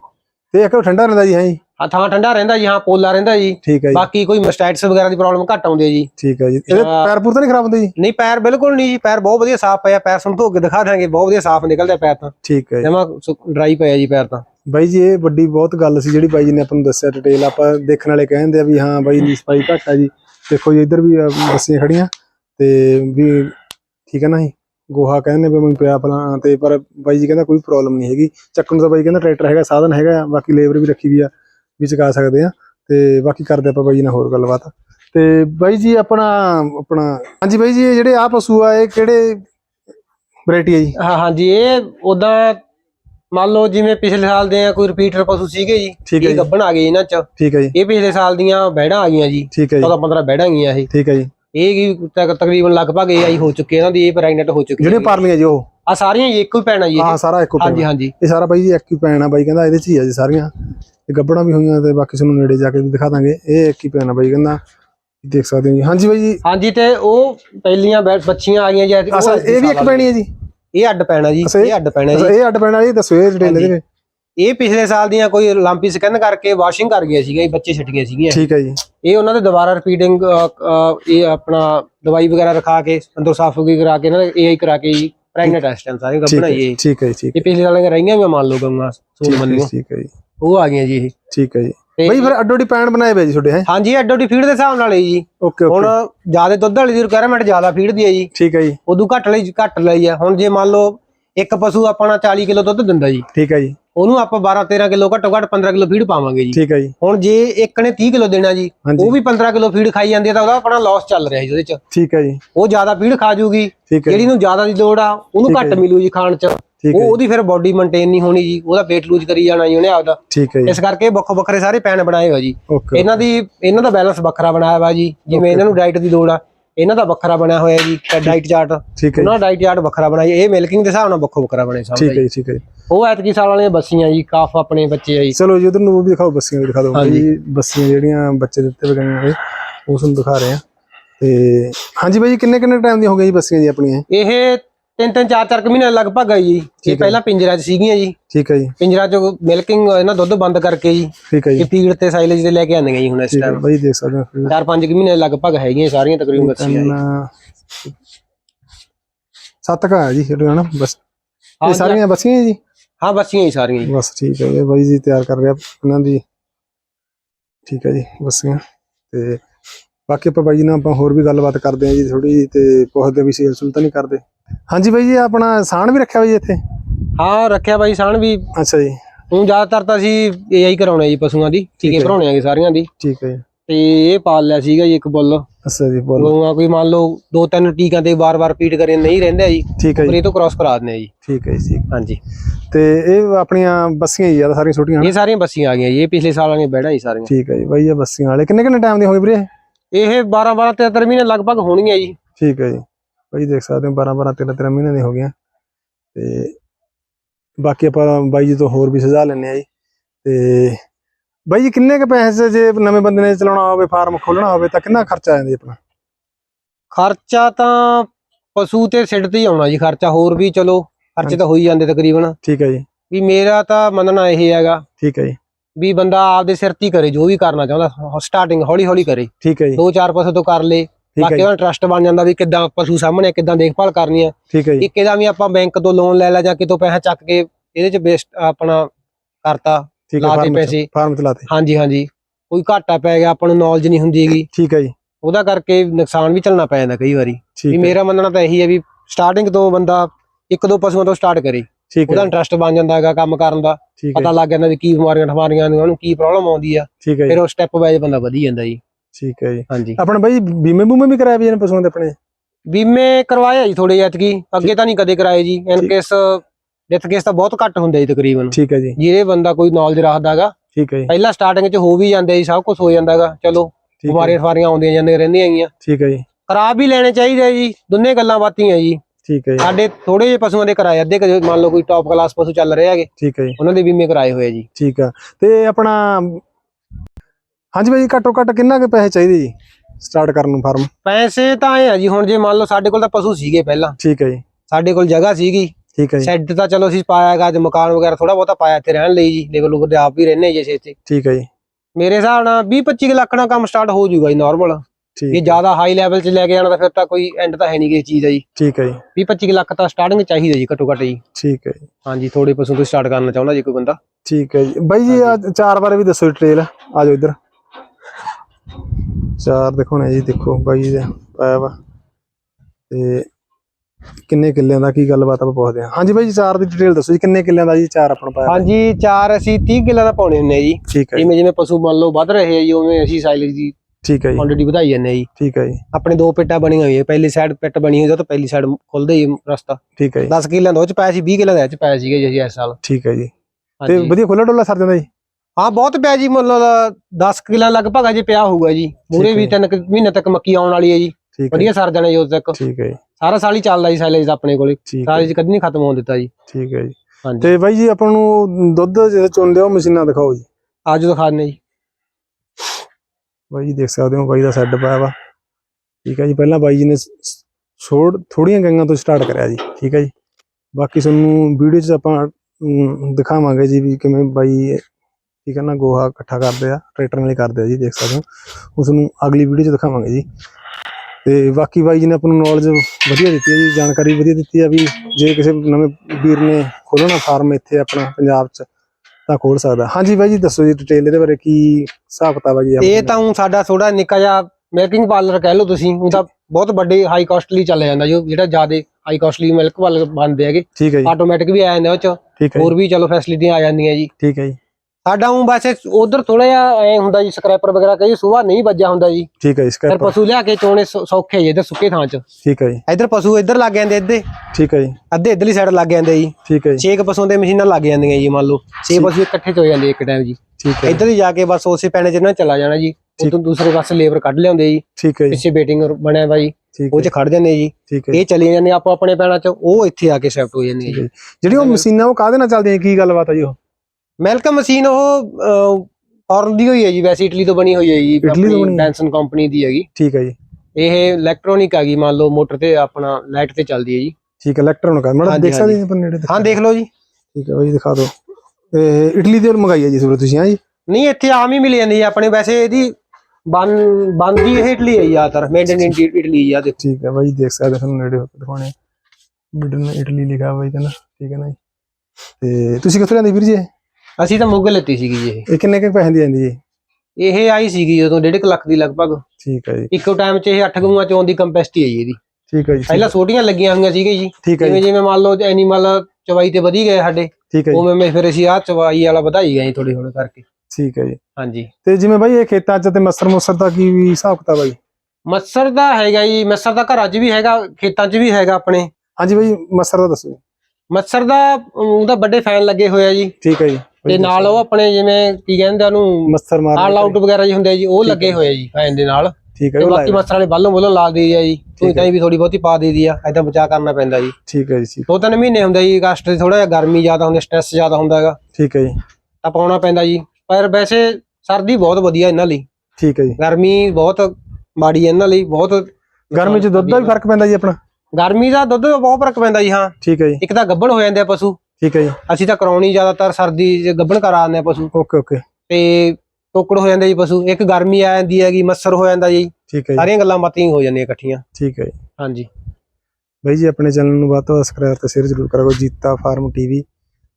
ਤੇ ਇੱਕ ਠੰਡਾ ਰਹਿੰਦਾ ਜੀ ਹੈ ਜੀ। ਹਾਂ ਥਾਂ ਠੰਡਾ ਰਹਿੰਦਾ ਜੀ ਹਾਂ ਪੋਲਾ ਰਹਿੰਦਾ ਜੀ। ਠੀਕ ਹੈ ਜੀ। ਬਾਕੀ ਕੋਈ ਮਸਟਾਈਟਸ ਵਗੈਰਾ ਦੀ ਪ੍ਰੋਬਲਮ ਘੱਟ ਆਉਂਦੀ ਹੈ ਜੀ। ਠੀਕ ਹੈ ਜੀ। ਇਹਦੇ। ਪੈਰ ਪੂਰ ਤਾਂ ਨਹੀਂ ਖਰਾਬ ਹੁੰਦੇ ਜੀ? ਨਹੀਂ ਪੈਰ ਬਿਲਕੁਲ ਨਹੀਂ ਜੀ ਪੈਰ ਬਹੁਤ ਵਧੀਆ ਸਾਫ਼ ਪਿਆ ਪੈਰ ਸਾਨੂੰ ਧੋ ਕੇ ਦਿਖਾ ਦਾਂਗੇ ਬਹੁਤ ਵਧੀਆ ਸਾਫ਼ ਨਿਕਲਦਾ ਪੈਰ ਤਾਂ। ਠੀਕ ਹੈ ਜਮਾ ਡਰਾਈ ਪਿਆ ਜੀ ਪੈਰ ਤਾਂ। ਬਾਈ ਜੀ ਇਹ ਵੱਡੀ ਬਹੁਤ ਗੱਲ ਸੀ ਜਿਹੜੀ ਬਾਈ ਜੀ ਨੇ ਆਪਾਂ ਨੂੰ ਦੱਸਿਆ ਡਿਟੇਲ ਆਪਾਂ ਦੇਖਣ ਵਾਲੇ ਕਹਿੰਦੇ ਆ ਵੀ ਹਾਂ ਬਾਈ ਦੀ ਸਫ਼ਾਈ ਘੱਟ ਆ ਜੀ। ਦੇਖੋ ਜੀ ਇੱਧਰ ਵੀ ਬੱਸੀਆਂ ਖੜੀਆਂ ਤੇ ਵੀ ਠੀਕ ਹੈ ਨਾ ਜੀ। ਗੋਹਾ ਕਹਿੰਦੇ ਵੀ ਪਿਆ ਫਲਾਂ ਤੇ ਪਰ ਬਾਈ ਜੀ ਕਹਿੰਦਾ ਕੋਈ ਪ੍ਰੋਬਲਮ ਨਹੀਂ ਹੈਗੀ। ਚੱਕਣ ਦਾ ਬਾਈ ਕਹਿੰਦਾ ਟਰੈਕਟਰ ਹੈਗਾ ਸਾਧਨ ਹੈਗਾ ਆ, ਬਾਕੀ ਲੇਬਰ ਵੀ ਰੱਖੀ ਵੀ ਆ। ਵੀ ਚੁਕਾ ਸਕਦੇ ਆ। ਤੇ ਬਾਕੀ ਕਰਦੇ ਆਪਾਂ ਬਾਈ ਨਾਲ ਹੋਰ ਗੱਲਬਾਤ। ਤੇ ਬਾਈ ਜੀ ਆਪਣਾ ਆਪਣਾ ਹਾਂਜੀ ਬਾਈ ਜੀ ਇਹ ਜਿਹੜੇ ਆ ਪਸ਼ੂ ਆ ਇਹ ਕਿਹੜੇ ਵੈਰਾਈਟੀ ਹੈ ਜੀ? ਹਾਂ ਹਾਂਜੀ ਇਹ ਉਦਾਂ ਮੰਨ ਲਓ ਜਿਵੇਂ ਪਿਛਲੇ ਸਾਲ ਦੇ ਆ ਕੋਈ ਰਿਪੀਟਰ ਪਸ਼ੂ ਸੀਗੇ ਜੀ ਠੀਕ ਹੈ ਇਹ ਜੀ। ਗੱਭਣ ਆ ਗਏ ਇਹਨਾਂ ਚ। ਠੀਕ ਹੈ ਜੀ। ਇਹ ਪਿਛਲੇ ਸਾਲ ਦੀਆਂ ਬੈੜਾਂ ਆ ਗਈਆਂ ਜੀ। ਠੀਕ ਹੈ ਜੀ। 14 15 ਬੈੜਾਂ ਗਈਆਂ ਇਹ। ਠੀਕ ਹੈ ਜੀ। ਇਹ ਤਕਰੀਬਨ ਲਗਭਗ ਇਹ ਆਈ ਹੋ ਚੁੱਕੀ ਇਹਨਾਂ ਦੀ ਇਹ ਪ੍ਰੈਗਨੈਂਟ ਹੋ ਚੁੱਕੀ ਜਿਹੜੀਆਂ ਪਰਲੀਆਂ ਜੀ ਉਹ? ਆ ਸਾਰੀਆਂ ਹੀ ਇੱਕੋ ਹੀ ਪੈਣਾ ਜੀ ਇਹ। ਹਾਂ ਸਾਰਾ ਇੱਕੋ ਹਾਂਜੀ ਪੈਣਾ। ਹਾਂਜੀ। ਇਹ ਸਾਰਾ ਬਾਈ ਜੀ ਇੱਕ ਹੀ ਪੈਣਾ ਬਾਈ ਕਹਿੰਦਾ ਇਹਦੇ ਚ ਹੀ ਆ ਜੀ ਸਾਰੀਆਂ। ਇਹ ਗੱਬੜਾਂ ਵੀ ਹੋਈਆਂ ਤੇ ਬਾਕੀ ਤੁਹਾਨੂੰ ਨੇੜੇ ਜਾ ਕੇ ਵੀ ਦਿਖਾ ਦਾਂਗੇ। ਇਹ ਇੱਕ ਹੀ ਪੈਣਾ ਬਾਈ ਕਹਿੰਦਾ। ਦੇਖ ਸਕਦੇ ਹੋ ਜੀ। ਹਾਂਜੀ ਬਾਈ ਜੀ। ਹਾਂਜੀ ਤੇ ਉਹ ਪਹਿਲੀਆਂ ਬੱਚੀਆਂ ਆ ਗਈਆਂ ਜੀ। ਉਹ ਅਸਾ ਇਹ ਵੀ ਇੱਕ ਪੈਣੀ ਹੈ ਜੀ? ਇਹ ਅੱਡ ਪੈਣਾ ਜੀ ਇਹ- ਇਹ ਅੱਡ ਪੈਣਾ ਜੀ। ਇਹ ਅੱਡ ਪੈਣਾ ਇਹ ਦੱਸੋ ਇਹ ਡਿਟੇਲ ਇਹਦੇ ਇਹ ਪਿਛਲੇ ਸਾਲ ਦੀਆਂ ਕੋਈ ਲਾਂਪੀ ਸਕੈਨ ਕਰਕੇ ਵਾਸ਼ਿੰਗ ਕਰ ਗਏ ਸੀਗੇ ਬੱਚੇ ਛੱਡ ਗਏ ਸੀਗੀਆਂ ਠੀਕ ਹੈ ਜੀ। ਇਹ ਉਹਨਾਂ ਦੇ ਦੁਬਾਰਾ ਰਿਪੀਟਿੰਗ ਇਹ ਆਪਣਾ ਦਵਾਈ ਵਗੈਰਾ ਰਖਾ ਕੇ ਅੰਦਰ ਸਾਫ਼ ਸੁਥਰੀ ਕਰਾ ਕੇ ਨਾ ਏਆਈ ਕਰਾ ਕੇ ਹੈ। ਹੈ ਹੈ ਠੀਕ ਹੈ। ਜੀ ਉਹ ਆ ਗਈਆਂ ਜੀ ਇਹ। ਠੀਕ ਹੈ ਜੀ। ਤੇ ਬਾਈ ਫਿਰ ਅੱਡੋ ਅੱਡੀ ਪੈਣ ਬਣਾਏ ਜੀ ਤੁਹਾਡੇ ਹੈ? ਹਾਂਜੀ ਫੀਡ ਦੇ ਹਿਸਾਬ ਨਾਲ ਹੈ ਜੀ। ਓਕੇ ਹੁਣ ਜ਼ਿਆਦਾ ਦੁੱਧ ਵਾਲੀ ਦੀ ਰਿਕੁਆਇਰਮੈਂਟ ਜ਼ਿਆਦਾ ਫੀਡ ਦੀ ਹੈ ਜੀ। ਠੀਕ ਹੈ ਜੀ। ਉਦੋਂ ਘੱਟ ਲਈ ਘੱਟ ਲਈ ਆ। ਹੁਣ ਜੇ ਮੰਨ ਲਓ ਇੱਕ ਪਸ਼ੂ ਆਪਣਾ 40 ਕਿਲੋ ਦੁੱਧ ਦਿੰਦਾ ਜੀ। ਠੀਕ ਹੈ ਜੀ। ਉਹਨੂੰ ਆਪਾਂ 12 13 ਕਿਲੋ ਘੱਟੋ ਘੱਟ 15 ਕਿਲੋ ਫੀਡ ਪਾਵਾਂਗੇ ਜੀ। ਠੀਕ ਹੈ ਜੀ। ਹੁਣ ਜੇ ਇੱਕ ਨੇ 30 ਕਿਲੋ ਦੇਣਾ ਜੀ ਉਹ ਵੀ 15 ਕਿਲੋ ਫੀਡ ਖਾਈ ਜਾਂਦੀ ਹੈ ਤਾਂ ਉਹਦਾ ਆਪਣਾ ਲਾਸ ਚੱਲ ਰਿਹਾ ਜੀ ਉਹਦੇ ਚ। ਠੀਕ ਹੈ ਜੀ। ਉਹ ਜ਼ਿਆਦਾ ਫੀਡ ਖਾ ਜੂਗੀ ਜਿਹੜੀ ਨੂੰ ਜ਼ਿਆਦਾ ਦੀ ਲੋੜ ਆ ਉਹਨੂੰ ਘੱਟ ਮਿਲੂ ਜੀ ਖਾਣ ਚ। ਉਹ ਉਹਦੀ ਫਿਰ ਬਾਡੀ ਮੇਨਟੇਨ ਨਹੀਂ ਹੋਣੀ ਜੀ ਉਹਦਾ weight ਲੂਜ਼ ਕਰੀ ਜਾਣਾ ਜੀ ਉਹਨੇ ਆਪਦਾ। ਠੀਕ ਹੈ ਜੀ। ਇਸ ਕਰਕੇ ਵੱਖੋ ਵੱਖਰੇ ਸਾਰੇ ਪੈਨ ਬਣਾਏ ਹੋਏ ਜੀ। ਇਹਨਾਂ ਦੀ ਇਹਨਾਂ ਦਾ ਬੈਲੈਂਸ ਵੱਖਰਾ ਬਣਾਇਆ ਵਾ ਜੀ ਜਿਵੇਂ ਇਹਨਾਂ ਨੂੰ ਡਾਈਟ ਦੀ ਲੋੜ ਆ। ਇਹਨਾਂ ਦਾ ਵੱਖਰਾ ਬਣਿਆ ਹੋਇਆ ਜੀ ਡਾਈਟ ਚਾਰਟ। ਠੀਕ ਹੈ ਜੀ, ਉਹਨਾਂ ਦਾ ਡਾਈਟ ਚਾਰਟ ਵੱਖਰਾ ਬਣਾਇਆ ਇਹ ਮਿਲਕਿੰਗ ਦੇ ਹਿਸਾਬ ਨਾਲ ਵੱਖੋ ਵੱਖਰਾ ਬਣਿਆ ਸਭ ਠੀਕ ਹੈ ਠੀਕ ਹੈ। ਉਹ ਐਤਕੀ ਸਾਲ ਵਾਲੀਆਂ ਬੱਸੀਆਂ ਜੀ ਕਾਫ ਆਪਣੇ ਬੱਚੇ ਆ ਜੀ। ਚਲੋ ਜੀ ਉਧਰ ਨੂੰ ਉਹ ਵੀ ਦਿਖਾਓ ਬੱਸੀਆਂ ਵੀ ਦਿਖਾ ਦਿਓ। ਜੀ ਬੱਸੀਆਂ ਜਿਹੜੀਆਂ ਬੱਚੇ ਦਿੱਤੇ ਵਗੈਰੇ ਨੇ ਉਹ ਤੁਹਾਨੂੰ ਦਿਖਾ ਰਹੇ ਆ ਤੇ ਹਾਂਜੀ ਬਾਈ ਜੀ ਕਿੰਨੇ ਕਿੰਨੇ ਟਾਈਮ ਦੀਆਂ ਹੋ ਗਈਆਂ ਜੀ ਬੱਸੀਆਂ ਜੀ ਆਪਣੀਆਂ? ਇਹ? ਇਹ ਤਿੰਨ ਤਿੰਨ ਚਾਰ ਚਾਰ ਕੁ ਮਹੀਨੇ ਲਗਭਗ ਆ ਜੀ। ਇਹ ਪਹਿਲਾਂ ਪਿੰਜਰਾ 'ਚ ਸੀਗੀਆਂ ਜੀ। ਠੀਕ ਹੈ ਜੀ। ਪਿੰਜਰਾ 'ਚ ਮਿਲਕਿੰਗ ਇਹਨਾਂ ਦੁੱਧ ਬੰਦ ਕਰਕੇ ਜੀ। ਠੀਕ ਹੈ ਜੀ। ਇਹ ਫੀਡ ਤੇ ਸਾਈਲੇਜ ਤੇ ਲੈ ਕੇ ਆਉਂਦੀਆਂ ਜੀ ਹੁਣ ਇਸ ਟਾਈਮ ਬਾਈ ਦੇਖ ਸਕਦੇ ਹੋ ਚਾਰ ਪੰਜ ਕੁ ਮਹੀਨੇ ਲਗਭਗ ਹੈਗੀਆਂ ਸਾਰੀਆਂ ਤਕਰੀਬਨ ਜੀ। ਤਿੰਨ ਸੱਤ ਕਾ ਹੈ ਜੀ ਜਿਹੜੀਆਂ ਨਾ ਬਸ। ਇਹ ਸਾਰੀਆਂ ਬੱਸੀਆਂ ਜੀ? ਹਾਂ ਬੱਸੀਆਂ ਹੀ ਸਾਰੀਆਂ ਜੀ। ਬਸ ਠੀਕ ਹੈ ਇਹ ਬਾਈ ਜੀ ਤਿਆਰ ਕਰ ਰਿਹਾ ਇਹਨਾਂ ਦੀ। ਠੀਕ ਹੈ ਜੀ ਬੱਸੀਆਂ। ਤੇ ਬਾਕੀ ਆਪਾਂ ਬਾਈ ਜੀ ਨਾਲ ਆਪਾਂ ਹੋਰ ਵੀ ਗੱਲਬਾਤ ਕਰਦੇ ਹਾਂ ਜੀ ਥੋੜੀ ਤੇ ਪੁੱਛਦੇ ਵੀ ਸੇਲ ਸੁਲ ਤਾਂ ਨਹੀਂ ਕਰਦੇ। ਹਾਂਜੀ ਬਾਈ ਜੀ ਆਪਣਾ ਸਾਣ ਵੀ ਰੱਖਿਆ ਜੀ ਇੱਥੇ? ਹਾਂ ਰੱਖਿਆ ਬਾਈ ਸਾਨ ਵੀ। ਅੱਛਾ ਜੀ। ਹੁਣ ਜ਼ਿਆਦਾਤਰ ਤਾਂ ਅਸੀਂ ਏਆਈ ਕਰਾਉਣੇ ਜੀ ਪਸ਼ੂਆਂ ਦੀ ਟੀਕੇ। ਭਰਾਉਣੇ ਆਗੇ ਸਾਰੀਆਂ ਦੀ। ਠੀਕ ਹੈ ਤੇ ਇਹ ਪਾਲ ਲਿਆ ਸੀਗਾ ਜੀ ਇੱਕ ਬੁੱਲ। ਅੱਛਾ ਜੀ ਬੋਲੋ। ਗਊਆਂ ਕੋਈ ਮੰਨ ਲਓ ਦੋ ਤਿੰਨ ਟੀਕਾਂ ਤੇ ਵਾਰ-ਵਾਰ ਰਿਪੀਟ ਕਰੇ ਨਹੀਂ ਰਹਿੰਦਾ ਜੀ ਠੀਕ ਹੈ ਪਰ ਜੀ। ਇਹ ਤੋਂ ਕ੍ਰਾਸ ਕਰਾ ਦਿੰਦੇ ਆ ਜੀ। ਠੀਕ ਹੈ ਜੀ। ਹਾਂਜੀ। ਤੇ ਇਹ ਆਪਣੀਆਂ ਬੱਸੀਆਂ ਹੀ ਆ ਸਾਰੀਆਂ ਛੋਟੀਆਂ ਇਹ ਸਾਰੀਆਂ ਬੱਸੀਆਂ ਆ ਗਈਆਂ ਜੀ ਇਹ ਪਿਛਲੇ ਸਾਲ ਵਾਲੀਆਂ ਬੈੜਾਂ ਹੀ ਸਾਰੀਆਂ। ਠੀਕ ਹੈ ਜੀ ਬਾਈ ਇਹ ਬੱਸੀਆਂ ਵਾਲੇ। ਕਿੰਨੇ ਕਿੰਨੇ ਟਾਈਮ ਦੇ ਹੋ ਗਏ ਵੀਰੇ ਇਹ? 12 12 73 ਮਹੀਨੇ ਲਗਭਗ ਹੋਣਗੀਆਂ ਜੀ। ਠੀਕ ਹੈ ਜੀ। ਬਾਈ ਦੇਖ ਸਕਦੇ ਹੋ 12 12 13 13 ਮਹੀਨੇ ਦੇ ਹੋ ਗਏ ਤੇ ਬਾਕੀ ਆਪਾਂ ਬਾਈ ਜੀ ਤੋਂ ਹੋਰ ਵੀ ਸੁਝਾਅ ਲੈਣੇ ਆ ਜੀ। ਤੇ ਬਾਈ ਜੀ ਕਿੰਨੇ ਕ ਪੈਸੇ ਜੇ ਨਵੇਂ ਬੰਦੇ ਨੇ ਚਲਾਉਣਾ ਹੋਵੇ ਫਾਰਮ ਖੋਲਣਾ ਹੋਵੇ ਤਾਂ ਕਿੰਨਾ ਖਰਚਾ ਆ ਜਾਂਦਾ ਆਪਣਾ? ਖਰਚਾ ਤਾਂ ਪਸ਼ੂ ਤੇ ਸਿੱਡ ਤੇ ਹੀ ਆਉਣਾ ਜੀ ਖਰਚਾ ਹੋਰ ਵੀ ਚਲੋ ਖਰਚੇ ਤਾਂ ਹੋ ਹੀ ਜਾਂਦੇ ਤਕਰੀਬਨ। ਠੀਕ ਹੈ ਜੀ। ਵੀ ਮੇਰਾ ਤਾਂ ਮੰਨਣਾ ਇਹ ਹੈਗਾ ਠੀਕ ਹੈ ਜੀ। ਵੀ ਬੰਦਾ ਆਪਦੇ ਸਿਰ ਤੇ ਕਰੇ ਜੋ ਵੀ ਕਰਨਾ ਚਾਹੁੰਦਾ ਸਟਾਰਟਿੰਗ ਹੌਲੀ ਹੌਲੀ ਕਰੇ। ਠੀਕ ਹੈ ਜੀ। ਦੋ ਚਾਰ ਪਸ਼ੂ ਤੋਂ ਕਰ ਲੇ। ਬਾਕੀ ਉਹਦਾ ਟਰਸਟ ਬਣ ਜਾਂਦਾ ਵੀ ਕਿੱਦਾਂ ਪਸ਼ੂ ਸਾਹਮਣੇ ਕਿੱਦਾਂ ਦੇਖਭਾਲ ਕਰਨੀ ਹੈ ਠੀਕ ਹੈ ਜੀ। ਇੱਕ ਇਹਦਾ ਵੀ ਆਪਾਂ ਬੈਂਕ ਤੋਂ ਲੋਨ ਲੈ ਲਿਆ ਜਾਂ ਕਿਤੋਂ ਪੈਸਾ ਚੱਕ ਕੇ ਇਹਦੇ ਚ ਬੇਸਟ ਆਪਣਾ ਕਰਤਾ ਠੀਕ ਹੈ ਲਾ ਦੇ ਫਾਰਮ ਪੈਸੇ। ਫਾਰਮ ਚਲਾਤੇ ਹਾਂਜੀ ਹਾਂਜੀ। ਕੋਈ ਘਾਟਾ ਪੈ ਗਿਆ ਆਪਾਂ ਨੂੰ ਨੌਲੇਜ ਨਹੀਂ ਹੁੰਦੀ ਹੈਗੀ। ਠੀਕ ਹੈ ਜੀ। ਉਹਦਾ ਕਰਕੇ ਨੁਕਸਾਨ ਵੀ ਝੱਲਣਾ ਪੈ ਜਾਂਦਾ ਕਈ ਵਾਰੀ। ਵੀ ਮੇਰਾ ਮੰਨਣਾ ਤਾਂ ਇਹੀ ਹੈ ਵੀ ਸਟਾਰਟਿੰਗ ਤੋਂ ਬੰਦਾ ਇੱਕ ਦੋ ਪਸ਼ੂਆਂ ਤੋਂ ਸਟਾਰਟ ਕਰੇ। ਉਹਦਾ ਇੰਟਰਸਟ ਬਣ ਜਾਂਦਾ ਹੈਗਾ ਕੰਮ ਕਰਨ ਦਾ। ਪਤਾ ਲੱਗ ਜਾਂਦਾ ਵੀ ਕੀ ਬਿਮਾਰੀਆਂ ਠਮਾਰੀਆਂ ਨੇ ਉਹਨੂੰ ਕੀ ਪ੍ਰੋਬਲਮ ਆਉਂਦੀ ਆ। ਫਿਰ ਉਹ ਸਟੈਪ ਵਾਈਜ਼ ਬੰਦਾ ਵਧੀ ਜਾਂਦਾ ਜੀ। ਠੀਕ ਹੈ ਜੀ। ਹਾਂਜੀ। ਆਪਣਾ ਬਾਈ ਬੀਮੇ ਬੂਮੇ ਵੀ ਕਰਾਇਆ ਵੀ ਇਹਨੇ ਪਸ਼ੂਆਂ ਦੇ ਆਪਣੇ? ਬੀਮੇ ਕਰਵਾਇਆ ਜੀ ਥੋੜੇ ਐਤਕੀ ਅੱਗੇ ਤਾਂ ਨਹੀਂ ਕਦੇ ਕਰਾਏ ਜੀ। ਇਨ। ਕੇਸ ਡੈਥ ਕੇਸ ਤਾਂ ਬਹੁਤ ਘੱਟ ਹੁੰਦੇ ਜੀ ਤਕਰੀਬਨ। ਠੀਕ ਹੈ ਜੀ। ਜਿਹਦੇ ਬੰਦਾ ਕੋਈ ਨੌਲੇਜ ਰੱਖਦਾਗਾ ਠੀਕ ਹੈ ਜੀ। ਪਹਿਲਾਂ ਸਟਾਰਟਿੰਗ 'ਚ ਹੋ ਵੀ ਜਾਂਦੇ ਜੀ ਸਭ ਕੁਝ ਹੋ ਜਾਂਦਾਗਾ ਚਲੋ ਬਿਮਾਰੀਆਂ ਫਾਰੀਆਂ ਆਉਂਦੀਆਂ ਜਾਂਦੀਆਂ ਰਹਿੰਦੀਆਂ ਹੈਗੀਆਂ। ਠੀਕ ਹੈ ਜੀ। ਕਰਾ ਵੀ ਲੈਣੇ ਚਾਹੀਦੇ ਜੀ ਦੋਨੇ ਗੱਲਾਂ ਬਾਤੀਆਂ ਜੀ। ਠੀਕ ਹੈ ਜੀ। ਸਾਡੇ ਥੋੜੇ ਜਿਹੇ ਪਸ਼ੂਆਂ ਦੇ ਕਿਰਾਏ ਅੱਧੇ ਮੰਨ ਲਓ ਕੋਈ ਟੌਪ ਕਲਾਸ ਪਸ਼ੂ ਚੱਲ ਰਹੇ ਹੈਗੇ। ਠੀਕ ਹੈ ਜੀ। ਉਹਨਾਂ ਦੇ ਬੀਮੇ ਕਰਾਏ ਹੋਏ ਜੀ। ਠੀਕ ਆ ਤੇ ਆਪਣਾ ਹਾਂਜੀ ਭਾਈ ਘੱਟੋ ਘੱਟ ਕਿੰਨਾ ਕੁ ਪੈਸੇ ਚਾਹੀਦੇ ਜੀ ਸਟਾਰਟ ਕਰਨ ਨੂੰ ਫਾਰਮ ਪੈਸੇ ਤਾਂ ਐ ਆ ਜੀ ਹੁਣ ਜੇ ਮੰਨ ਲਓ ਸਾਡੇ ਕੋਲ ਤਾਂ ਪਸ਼ੂ ਸੀਗੇ ਪਹਿਲਾਂ। ਠੀਕ ਹੈ ਜੀ। ਸਾਡੇ ਕੋਲ ਜਗ੍ਹਾ ਸੀਗੀ। ਠੀਕ ਹੈ ਜੀ। ਸ਼ੈੱਡ ਤਾਂ ਚਲੋ ਅਸੀਂ ਪਾਇਆਗਾ ਅੱਜ ਮਕਾਨ ਵਗੈਰਾ ਥੋੜਾ ਬਹੁਤਾ ਪਾਇਆ ਇੱਥੇ ਰਹਿਣ ਲਈ ਜੀ ਲੇਬਰ ਲੂਬਰ ਦੇ ਆਪ ਵੀ ਰਹਿੰਦੇ ਜੀ ਅਸੀਂ ਇੱਥੇ। ਠੀਕ ਹੈ ਜੀ। ਮੇਰੇ ਹਿਸਾਬ ਨਾਲ 20 25 ਲੱਖ ਨਾਲ ਕੰਮ ਸਟਾਰਟ ਹੋ ਜਾਊਗਾ ਜੀ ਨਾਰਮਲ ਜੇ ਜ਼ਿਆਦਾ ਹਾਈ ਲੈਵਲ 'ਚ ਲੈ ਕੇ ਜਾਣਾ ਤਾਂ ਫਿਰ ਤਾਂ ਕੋਈ ਐਂਡ ਤਾਂ ਹੈ ਨਹੀਂ ਕਿਸੇ ਚੀਜ਼ ਦਾ ਜੀ। ਠੀਕ ਹੈ ਜੀ। 20 25 ਲੱਖ ਤਾਂ ਸਟਾਰਟਿੰਗ ਚਾਹੀਦਾ ਜੀ ਘੱਟੋ ਘੱਟ ਜੀ। ਠੀਕ ਹੈ ਹਾਂਜੀ ਥੋੜੇ ਪਸ਼ੂ ਤੋਂ ਸਟਾਰਟ ਕਰਨਾ ਚਾਹੁੰਦਾ ਜੀ ਕੋਈ ਬੰਦਾ। ਠੀਕ ਹੈ ਜੀ। ਬਾਈ ਜੀ ਆ ਚਾਰ ਬਾਰੇ ਵੀ ਦੱਸੋ ਡਿਟੇਲ ਆ ਜਾਓ ਇੱਧਰ। ਚਾਰ ਦਿਖਾਉਣੇ ਜੀ ਦੇਖੋ ਬਾਈ ਜੀ ਦਾ ਪਾਇਆ ਵਾ ਤੇ ਕਿੰਨੇ ਕਿੱਲਿਆਂ ਦਾ ਕੀ ਗੱਲਬਾਤ ਆਪਾਂ ਪੁੱਛਦੇ ਹਾਂ। ਹਾਂਜੀ ਬਾਈ ਜੀ ਚਾਰ ਦੀ ਡਿਟੇਲ ਦੱਸੋ ਜੀ ਕਿੰਨੇ ਕਿੱਲਿਆਂ ਦਾ ਜੀ ਚਾਰ ਆਪਣਾ ਪਾਇਆ ਹਾਂਜੀ ਚਾਰ ਅਸੀਂ 30 ਕਿੱਲਾ ਦਾ ਪਾਉਣੇ ਹੁੰਦੇ ਆ ਜੀ। ਠੀਕ ਹੈ ਜੀ। ਜਿਵੇਂ ਜਿਵੇਂ ਪਸ਼ੂ ਮੰਨ ਲਓ ਵੱਧ ਰਹੇ ਆ ਜੀ ਉਵੇਂ ਅਸੀਂ ਸਾਈਲੇਜ ਦੀ ਠੀਕ ਹੈ ਜੀ। ਕੁਆਂਟੀਟੀ ਵਧਾਈ ਜਾਂਦੇ ਆ ਜੀ। ਠੀਕ ਹੈ ਜੀ। ਆਪਣੇ ਦੋ ਪਿੱਟਾਂ ਬਣੀਆਂ ਹੋਈਆਂ ਪਹਿਲੀ ਸਾਈਡ ਪਿੱਟ ਬਣੀ ਹੋਈ ਤਾਂ ਪਹਿਲੀ ਸਾਈਡ ਖੁੱਲਦਾ ਹੀ ਰਸਤਾ। ਠੀਕ ਹੈ ਜੀ। 10 ਕਿੱਲਿਆਂ ਦਾ ਉਹ ਚ ਪਾਇਆ ਸੀ 20 ਕਿੱਲਿਆਂ ਦਾ ਇਹ ਚ ਪਾਇਆ ਸੀਗਾ ਜੀ ਅਸੀਂ ਇਸ ਸਾਲ। ਠੀਕ ਹੈ ਜੀ। ਤੇ ਵਧੀਆ ਖੁੱਲਾ ਡੋਲਾ ਸਰ ਜਾਂਦਾ ਜੀ? ਹਾਂ ਬਹੁਤ ਪਿਆ ਜੀ ਮੰਨ ਲਓ 10 ਕਿੱਲਾ ਲਗਭਗ ਅਜੇ ਪਿਆ ਹੋਊਗਾ ਜੀ। ਮੂਰੇ ਵੀ ਹੈ। ਤਿੰਨ ਮਹੀਨੇ ਤੱਕ ਮੱਕੀ ਆਉਣ ਵਾਲੀ ਹੈ ਜੀ। ਹੈ ਵਧੀਆ ਸਰ ਜਾਣਾ ਜੀ ਤੱਕ। ਠੀਕ ਹੈ ਜੀ। ਸਾਰਾ ਸਾਲ ਹੀ ਚੱਲਦਾ ਜੀ ਸਾਈਲੇਜ ਆਪਣੇ ਕੋਲੇ। ਹੈ ਚ ਕਦੀ ਨਹੀਂ ਖਤਮ ਹੋਣ ਦਿੱਤਾ ਜੀ। ਠੀਕ ਹੈ ਜੀ। ਤੇ ਬਾਈ ਜੀ ਆਪਾਂ ਨੂੰ ਦੁੱਧ ਜਿਹੜਾ ਚੁੰਦੇ ਉਹ ਮਸ਼ੀਨਾਂ ਦਿਖਾਓ ਜੀ। ਆਜੋ ਦਿਖਾਣੇ ਜੀ। ਬਾਈ ਜੀ ਦੇਖ ਸਕਦੇ ਹੋ ਬਾਈ ਦਾ ਸੈੱਡ ਪਾਇਆ ਵਾ। ਠੀਕ ਹੈ ਜੀ ਪਹਿਲਾਂ ਬਾਈ ਜੀ ਨੇ ਛੋੜ ਥੋੜੀਆਂ ਗੰਗਾਂ ਤੋਂ ਸਟਾਰਟ ਕਰਿਆ ਜੀ। ਠੀਕ ਹੈ ਜੀ। ਬਾਕੀ ਤੁਹਾਨੂੰ ਵੀਡੀਓ 'ਚ ਆਪਾਂ ਦਿਖਾਵਾਂਗੇ ਜੀ ਵੀ ਕਿਵੇਂ ਬਾਈ ਠੀਕ ਹੈ ਨਾ ਗੋਹਾ ਇਕੱਠਾ ਕਰਦੇ ਆ ਟਰੈਕਟਰ ਨਾਲ ਹੀ ਕਰਦੇ ਆ ਜੀ ਦੇਖ ਸਕਦੇ ਹੋ। ਉਸ ਨੂੰ ਅਗਲੀ ਵੀਡੀਓ 'ਚ ਦਿਖਾਵਾਂਗੇ ਜੀ। ਤੇ ਬਾਕੀ ਬਾਈ ਜੀ ਨੇ ਆਪਾਂ ਨੂੰ ਨੌਲੇਜ ਵਧੀਆ ਦਿੱਤੀ ਹੈ ਜੀ ਜਾਣਕਾਰੀ ਵਧੀਆ ਦਿੱਤੀ ਆ ਵੀ ਜੇ ਕਿਸੇ ਨਵੇਂ ਵੀਰ ਨੇ ਖੋਲਣਾ ਫਾਰਮ ਇੱਥੇ ਆਪਣਾ ਪੰਜਾਬ 'ਚ ਤਾਂ ਖੋਲ ਸਕਦਾ। ਹਾਂਜੀ ਬਾਈ ਜੀ ਦੱਸੋ ਜੀ ਡਿਟੇਲ ਇਹਦੇ ਬਾਰੇ ਕੀ ਹਿਸਾਬ ਕਿਤਾਬ ਆ ਜੀ ਇਹ? ਤਾਂ ਸਾਡਾ ਥੋੜਾ ਨਿੱਕਾ ਜਿਹਾ ਮੇਕਿੰਗ ਪਾਰਲਰ ਕਹਿ ਲਓ ਤੁਸੀਂ ਉਹ ਤਾਂ ਬਹੁਤ ਵੱਡੇ ਹਾਈ ਕਾਸਟਲੀ ਚੱਲ ਜਾਂਦਾ ਜੋ ਜਿਹੜਾ ਜ਼ਿਆਦਾ ਹਾਈ ਕਾਸਟਲੀ ਮਿਲਕ ਵਾਲ ਬਣਦੇ ਹੈਗੇ। ਠੀਕ ਹੈ ਜੀ। ਆਟੋਮੈਟਿਕ ਵੀ ਆ ਜਾਂਦੇ ਉਹ ਚ ਹੋਰ ਵੀ ਚਲੋ ਫੈਸਿਲਿਟੀਆਂ ਆ ਜਾਂਦੀਆਂ ਜੀ। ਠੀਕ ਹੈ ਜੀ। ਸਾਡਾ ਉਹ ਬਸ ਉਧਰ ਥੋੜਾ ਜਿਹਾ ਐ ਹੁੰਦਾ ਜੀ ਸਕ੍ਰੈਪਰ ਵਗੈਰਾ ਕਈ ਸੁਬਾਹ ਨਹੀਂ ਵੱਜਿਆ ਹੁੰਦਾ ਜੀ। ਠੀਕ ਹੈ ਜੀ ਫਿਰ ਪਸ਼ੂ ਲਿਆ ਕੇ ਚੋਣੇ ਸੌ- ਸੌਖੇ ਜੀ ਇੱਧਰ ਸੁੱਕੇ ਥਾਂ 'ਚ। ਠੀਕ ਹੈ ਜੀ। ਇੱਧਰ ਪਸ਼ੂ ਇੱਧਰ ਲੱਗ ਜਾਂਦੇ ਅੱਧੇ। ਠੀਕ ਹੈ ਜੀ। ਅੱਧੇ ਇੱਧਰਲੀ ਸਾਈਡ ਲੱਗ ਜਾਂਦੇ ਜੀ। ਠੀਕ ਹੈ ਜੀ। ਛੇ ਕੁ ਪਸ਼ੂਆਂ ਦੇ ਮਸ਼ੀਨਾਂ ਲੱਗ ਜਾਂਦੀਆਂ ਜੀ ਮੰਨ ਲਓ। ਛੇ ਪਸ਼ੂ ਇਕੱਠੇ ਚ ਹੋ ਜਾਂਦੇ ਇੱਕ ਟਾਈਮ ਜੀ। ਠੀਕ ਹੈ ਇੱਧਰ ਹੀ ਜਾ ਕੇ ਬਸ ਉਸੇ ਪੈਣੇ 'ਚ ਇਹਨਾਂ ਚਲਾ ਜਾਣਾ ਜੀ। ਉਦੋਂ ਦੂਸਰੇ ਪਾਸੇ ਲੇਬਰ ਕੱਢ ਲਿਆਉਂਦੇ ਜੀ। ਠੀਕ ਹੈ ਜੀ। ਪਿੱਛੇ ਵੇਟਿੰਗ ਬਣਿਆ ਬਾਈ। ਠੀਕ ਉਹ 'ਚ ਖੜ ਜਾਂਦੇ ਜੀ। ਠੀਕ ਹੈ ਇਹ ਚਲੇ ਜਾਂਦੇ ਆਪੋ ਆਪਣੇ ਪੈਣਾ 'ਚ ਉਹ ਇੱਥੇ ਆ ਕੇ ਸ਼ਿਫਟ ਹੋ ਜਾਂਦੇ ਜੀ। ਜਿਹੜੀ ਉਹ ਮਸ਼ੀਨਾਂ ਉਹ ਕਾਹਦੇ ਨਾਲ ਚੱਲਦੀਆਂ ਕੀ ਗੱਲਬਾਤ ਆ ਜੀ ਉਹ? ਮਿਲਕ ਮਸ਼ੀਨ ਉਹ ਫੋਰਨ ਦੀ ਹੋਈ ਹੈ ਜੀ ਵੈਸੇ ਇਟਲੀ ਤੋਂ ਬਣੀ ਹੋਈ ਹੈ ਜੀ ਇਟਲੀ ਤੋਂ ਬਣੀ? ਡੈਂਸਨ ਕੰਪਨੀ ਦੀ ਹੈਗੀ। ਠੀਕ ਹੈ ਜੀ। ਇਹ ਇਲੈਕਟ੍ਰੋਨਿਕ ਹੈਗੀ ਮੰਨ ਲਓ ਮੋਟਰ ਤੇ ਆਪਣਾ ਲਾਈਟ ਤੇ ਚੱਲਦੀ ਹੈ ਜੀ। ਠੀਕ ਹੈ ਇਲੈਕਟ੍ਰੋਨਿਕ ਹੈ ਮੈਡਮ ਦੇਖ ਸਕਦੇ ਆਪਾਂ ਨੇੜੇ ਹਾਂ ਦੇਖ ਲਓ ਜੀ। ਠੀਕ ਹੈ ਬਾਈ ਦਿਖਾ ਦਿਓ। ਇਹ ਇਟਲੀ ਦੇ ਮੰਗਾਈ ਹੈ ਜੀ ਸਵੇਰੇ ਤੁਸੀਂ ਹਾਂ ਜੀ? ਨਹੀਂ ਇੱਥੇ ਆਮ ਹੀ ਮਿਲ ਜਾਂਦੀ ਹੈ ਆਪਣੇ ਵੈਸੇ ਇਹਦੀ ਬਨ ਬੰਦੀ ਇਹ ਇਟਲੀ ਹੈ ਜ਼ਿਆਦਾਤਰ। ਮੇਡ ਇਨ ਇਟਲੀ ਆ ਦੇਖੋ। ਠੀਕ ਹੈ ਬਾਈ ਦੇਖ ਸਕਦੇ ਤੁਹਾਨੂੰ ਨੇੜੇ ਹੋ ਕੇ ਦਿਖਾਉਣੇ ਮਿਡਲ ਇਟਲੀ ਲਿਖਾ ਬਾਈ ਕਹਿੰਦਾ। ਠੀਕ ਹੈ ਨਾ ਜੀ। ਤੇ ਤੁਸੀਂ ਕਿੱਥੋਂ ਲਿਆਂਦੀ ਵੀਰ ਜੀ? ਅਸੀਂ ਤਾਂ ਮੁੱਗ ਲੈਤੀ ਸੀਗੀ ਜੀ ਇਹ। ਇਹ ਕਿੰਨੇ ਕੁ ਪੈਸੇ ਦੀ ਆਂਦੀ ਜੀ? ਇਹ ਆਈ ਸੀਗੀ ਜਦੋਂ 1.5 ਲੱਖ ਦੀ ਲਗਭਗ। ਠੀਕ ਹੈ ਜੀ। ਇੱਕੋ ਟਾਈਮ 'ਚ ਇਹ 8 ਗਊਆਂ ਚੋਂ ਦੀ ਕੰਪੈਸਿਟੀ ਹੈ ਜੀ ਇਹਦੀ। ਠੀਕ ਹੈ ਜੀ ਪਹਿਲਾਂ ਛੋਟੀਆਂ ਲੱਗੀਆਂ ਹੋਈਆਂ ਸੀਗੀ ਜੀ। ਠੀਕ ਹੈ ਜਿਵੇਂ ਜੀ। ਜਿਵੇਂ ਮੰਨ ਲਓ ਐਨੀਮਲ ਚਵਾਈ ਤੇ ਵਧੀ ਗਏ ਸਾਡੇ ਠੀਕ ਹੈ ਜੀ। ਉਵੇਂ ਮੈਂ ਫਿਰ ਅਸੀਂ ਆਹ ਚਵਾਈ ਵਾਲਾ ਵਧਾਈ ਗਏ ਥੋੜੀ ਥੋੜੀ ਕਰਕੇ। ਠੀਕ ਹੈ ਜੀ। ਹਾਂਜੀ। ਤੇ ਜਿਵੇਂ ਬਾਈ ਇਹ ਖੇਤਾਂ 'ਚ ਤੇ ਮੱਸਰ ਮੁੱਸਰ ਦਾ ਕੀ ਵੀ ਹਿਸਾਬ ਕਿਤਾਬ ਆ ਜੀ? ਮੱਸਰ ਦਾ ਹੈਗਾ ਜੀ ਮੱਸਰ ਦਾ ਘਰਾਂ 'ਚ ਵੀ ਹੈਗਾ ਖੇਤਾਂ 'ਚ ਵੀ ਹੈਗਾ ਆਪਣੇ। ਹਾਂਜੀ ਬਾਈ ਮੱਸਰ ਦਾ ਦੱਸੋ ਜੀ। ਮੱਸਰ ਦਾ ਉਹਦਾ ਵੱਡੇ ਫੈਨ ਲੱਗੇ ਹੋਏ ਆ ਜੀ। ਠੀਕ ਹੈ ਜੀ। ਤੇ ਨਾਲ ਉਹ ਆਪਣੇ ਜਿਵੇਂ ਕੀ ਕਹਿੰਦੇ ਉਹਨੂੰ ਮੱਸਰ ਮਾਰ ਆਲ ਆਊਟ ਵਗੈਰਾ ਜੀ ਹੁੰਦੇ ਜੀ ਉਹ ਲੱਗੇ ਹੋਏ ਜੀ ਫੈਨ ਦੇ ਨਾਲ। ਠੀਕ ਹੈ ਬਾਕੀ। ਮੱਸਰ ਵਾਲੇ ਬਾਲੋਂ ਬੋਲੋਂ ਲਾ ਦੇਈ ਆ ਜੀ ਤੂੰ ਤਾਂ ਵੀ ਥੋੜੀ ਬਹੁਤੀ ਪਾ ਦੇਦੀ ਆ ਐਦਾਂ ਬਚਾ ਕਰਨਾ ਪੈਂਦਾ ਜੀ। ਠੀਕ ਹੈ ਜੀ ਦੋ ਤਿੰਨ ਮਹੀਨੇ ਹੁੰਦੇ ਜੀ ਅਗਸਤ ਚ ਥੋੜਾ ਜਿਹਾ ਗਰਮੀ ਜ਼ਿਆਦਾ ਹੁੰਦੀ ਸਟ੍ਰੈਸ ਜ਼ਿਆਦਾ ਹੁੰਦਾ ਹੈਗਾ। ਠੀਕ ਹੈ ਜੀ। ਤਾਂ ਪਾਉਣਾ ਪੈਂਦਾ ਜੀ। ਪਰ ਵੈਸੇ ਸਰਦੀ ਬਹੁਤ ਵਧੀਆ ਇਹਨਾਂ ਲਈ। ਠੀਕ ਹੈ ਜੀ। ਗਰਮੀ ਬਹੁਤ ਮਾੜੀ ਇਹਨਾਂ ਲਈ ਬਹੁਤ ਗਰਮੀ 'ਚ ਦੁੱਧ ਦਾ ਵੀ ਫ਼ਰਕ ਪੈਂਦਾ ਜੀ ਆਪਣਾ? ਗਰਮੀ ਦਾ ਦੁੱਧ ਦਾ ਬਹੁਤ ਫ਼ਰਕ ਪੈਂਦਾ ਜੀ ਹਾਂ। ਠੀਕ ਹੈ ਜੀ। ਇੱਕ ਤਾਂ ਗੱਭਣ ਹੋ ਜਾਂਦੇ ਆ ਪਸ਼ੂ। ਠੀਕ ਹੈ ਜੀ। ਅਸੀਂ ਤਾਂ ਕਰਾਉਣੀ ਜ਼ਿਆਦਾਤਰ ਸਰਦੀ ਚ ਗੱਭਣ ਕਰਾ ਦਿੰਦੇ ਆ ਪਸ਼ੂ। Okay okay. ਤੇ ਟੋਕੜ ਹੋ ਜਾਂਦੇ ਜੀ ਪਸ਼ੂ। ਇੱਕ ਗਰਮੀ ਆ ਜਾਂਦੀ ਹੈਗੀ ਮੱਸਰ ਹੋ ਜਾਂਦਾ ਜੀ। ਠੀਕ ਹੈ ਜੀ। ਸਾਰੀਆਂ ਗੱਲਾਂ ਬਾਤਾਂ ਹੀ ਹੋ ਜਾਂਦੀਆਂ ਇਕੱਠੀਆਂ। ਠੀਕ ਹੈ ਜੀ। ਹਾਂਜੀ। ਬਾਈ ਜੀ ਆਪਣੇ ਚੈਨਲ ਨੂੰ ਵੱਧ ਤੋਂ ਵੱਧ ਸਬਸਕ੍ਰਾਈਬ ਤੇ ਸ਼ੇਅਰ ਜ਼ਰੂਰ ਕਰੋ ਜੀਤਾ ਫਾਰਮ ਟੀਵੀ।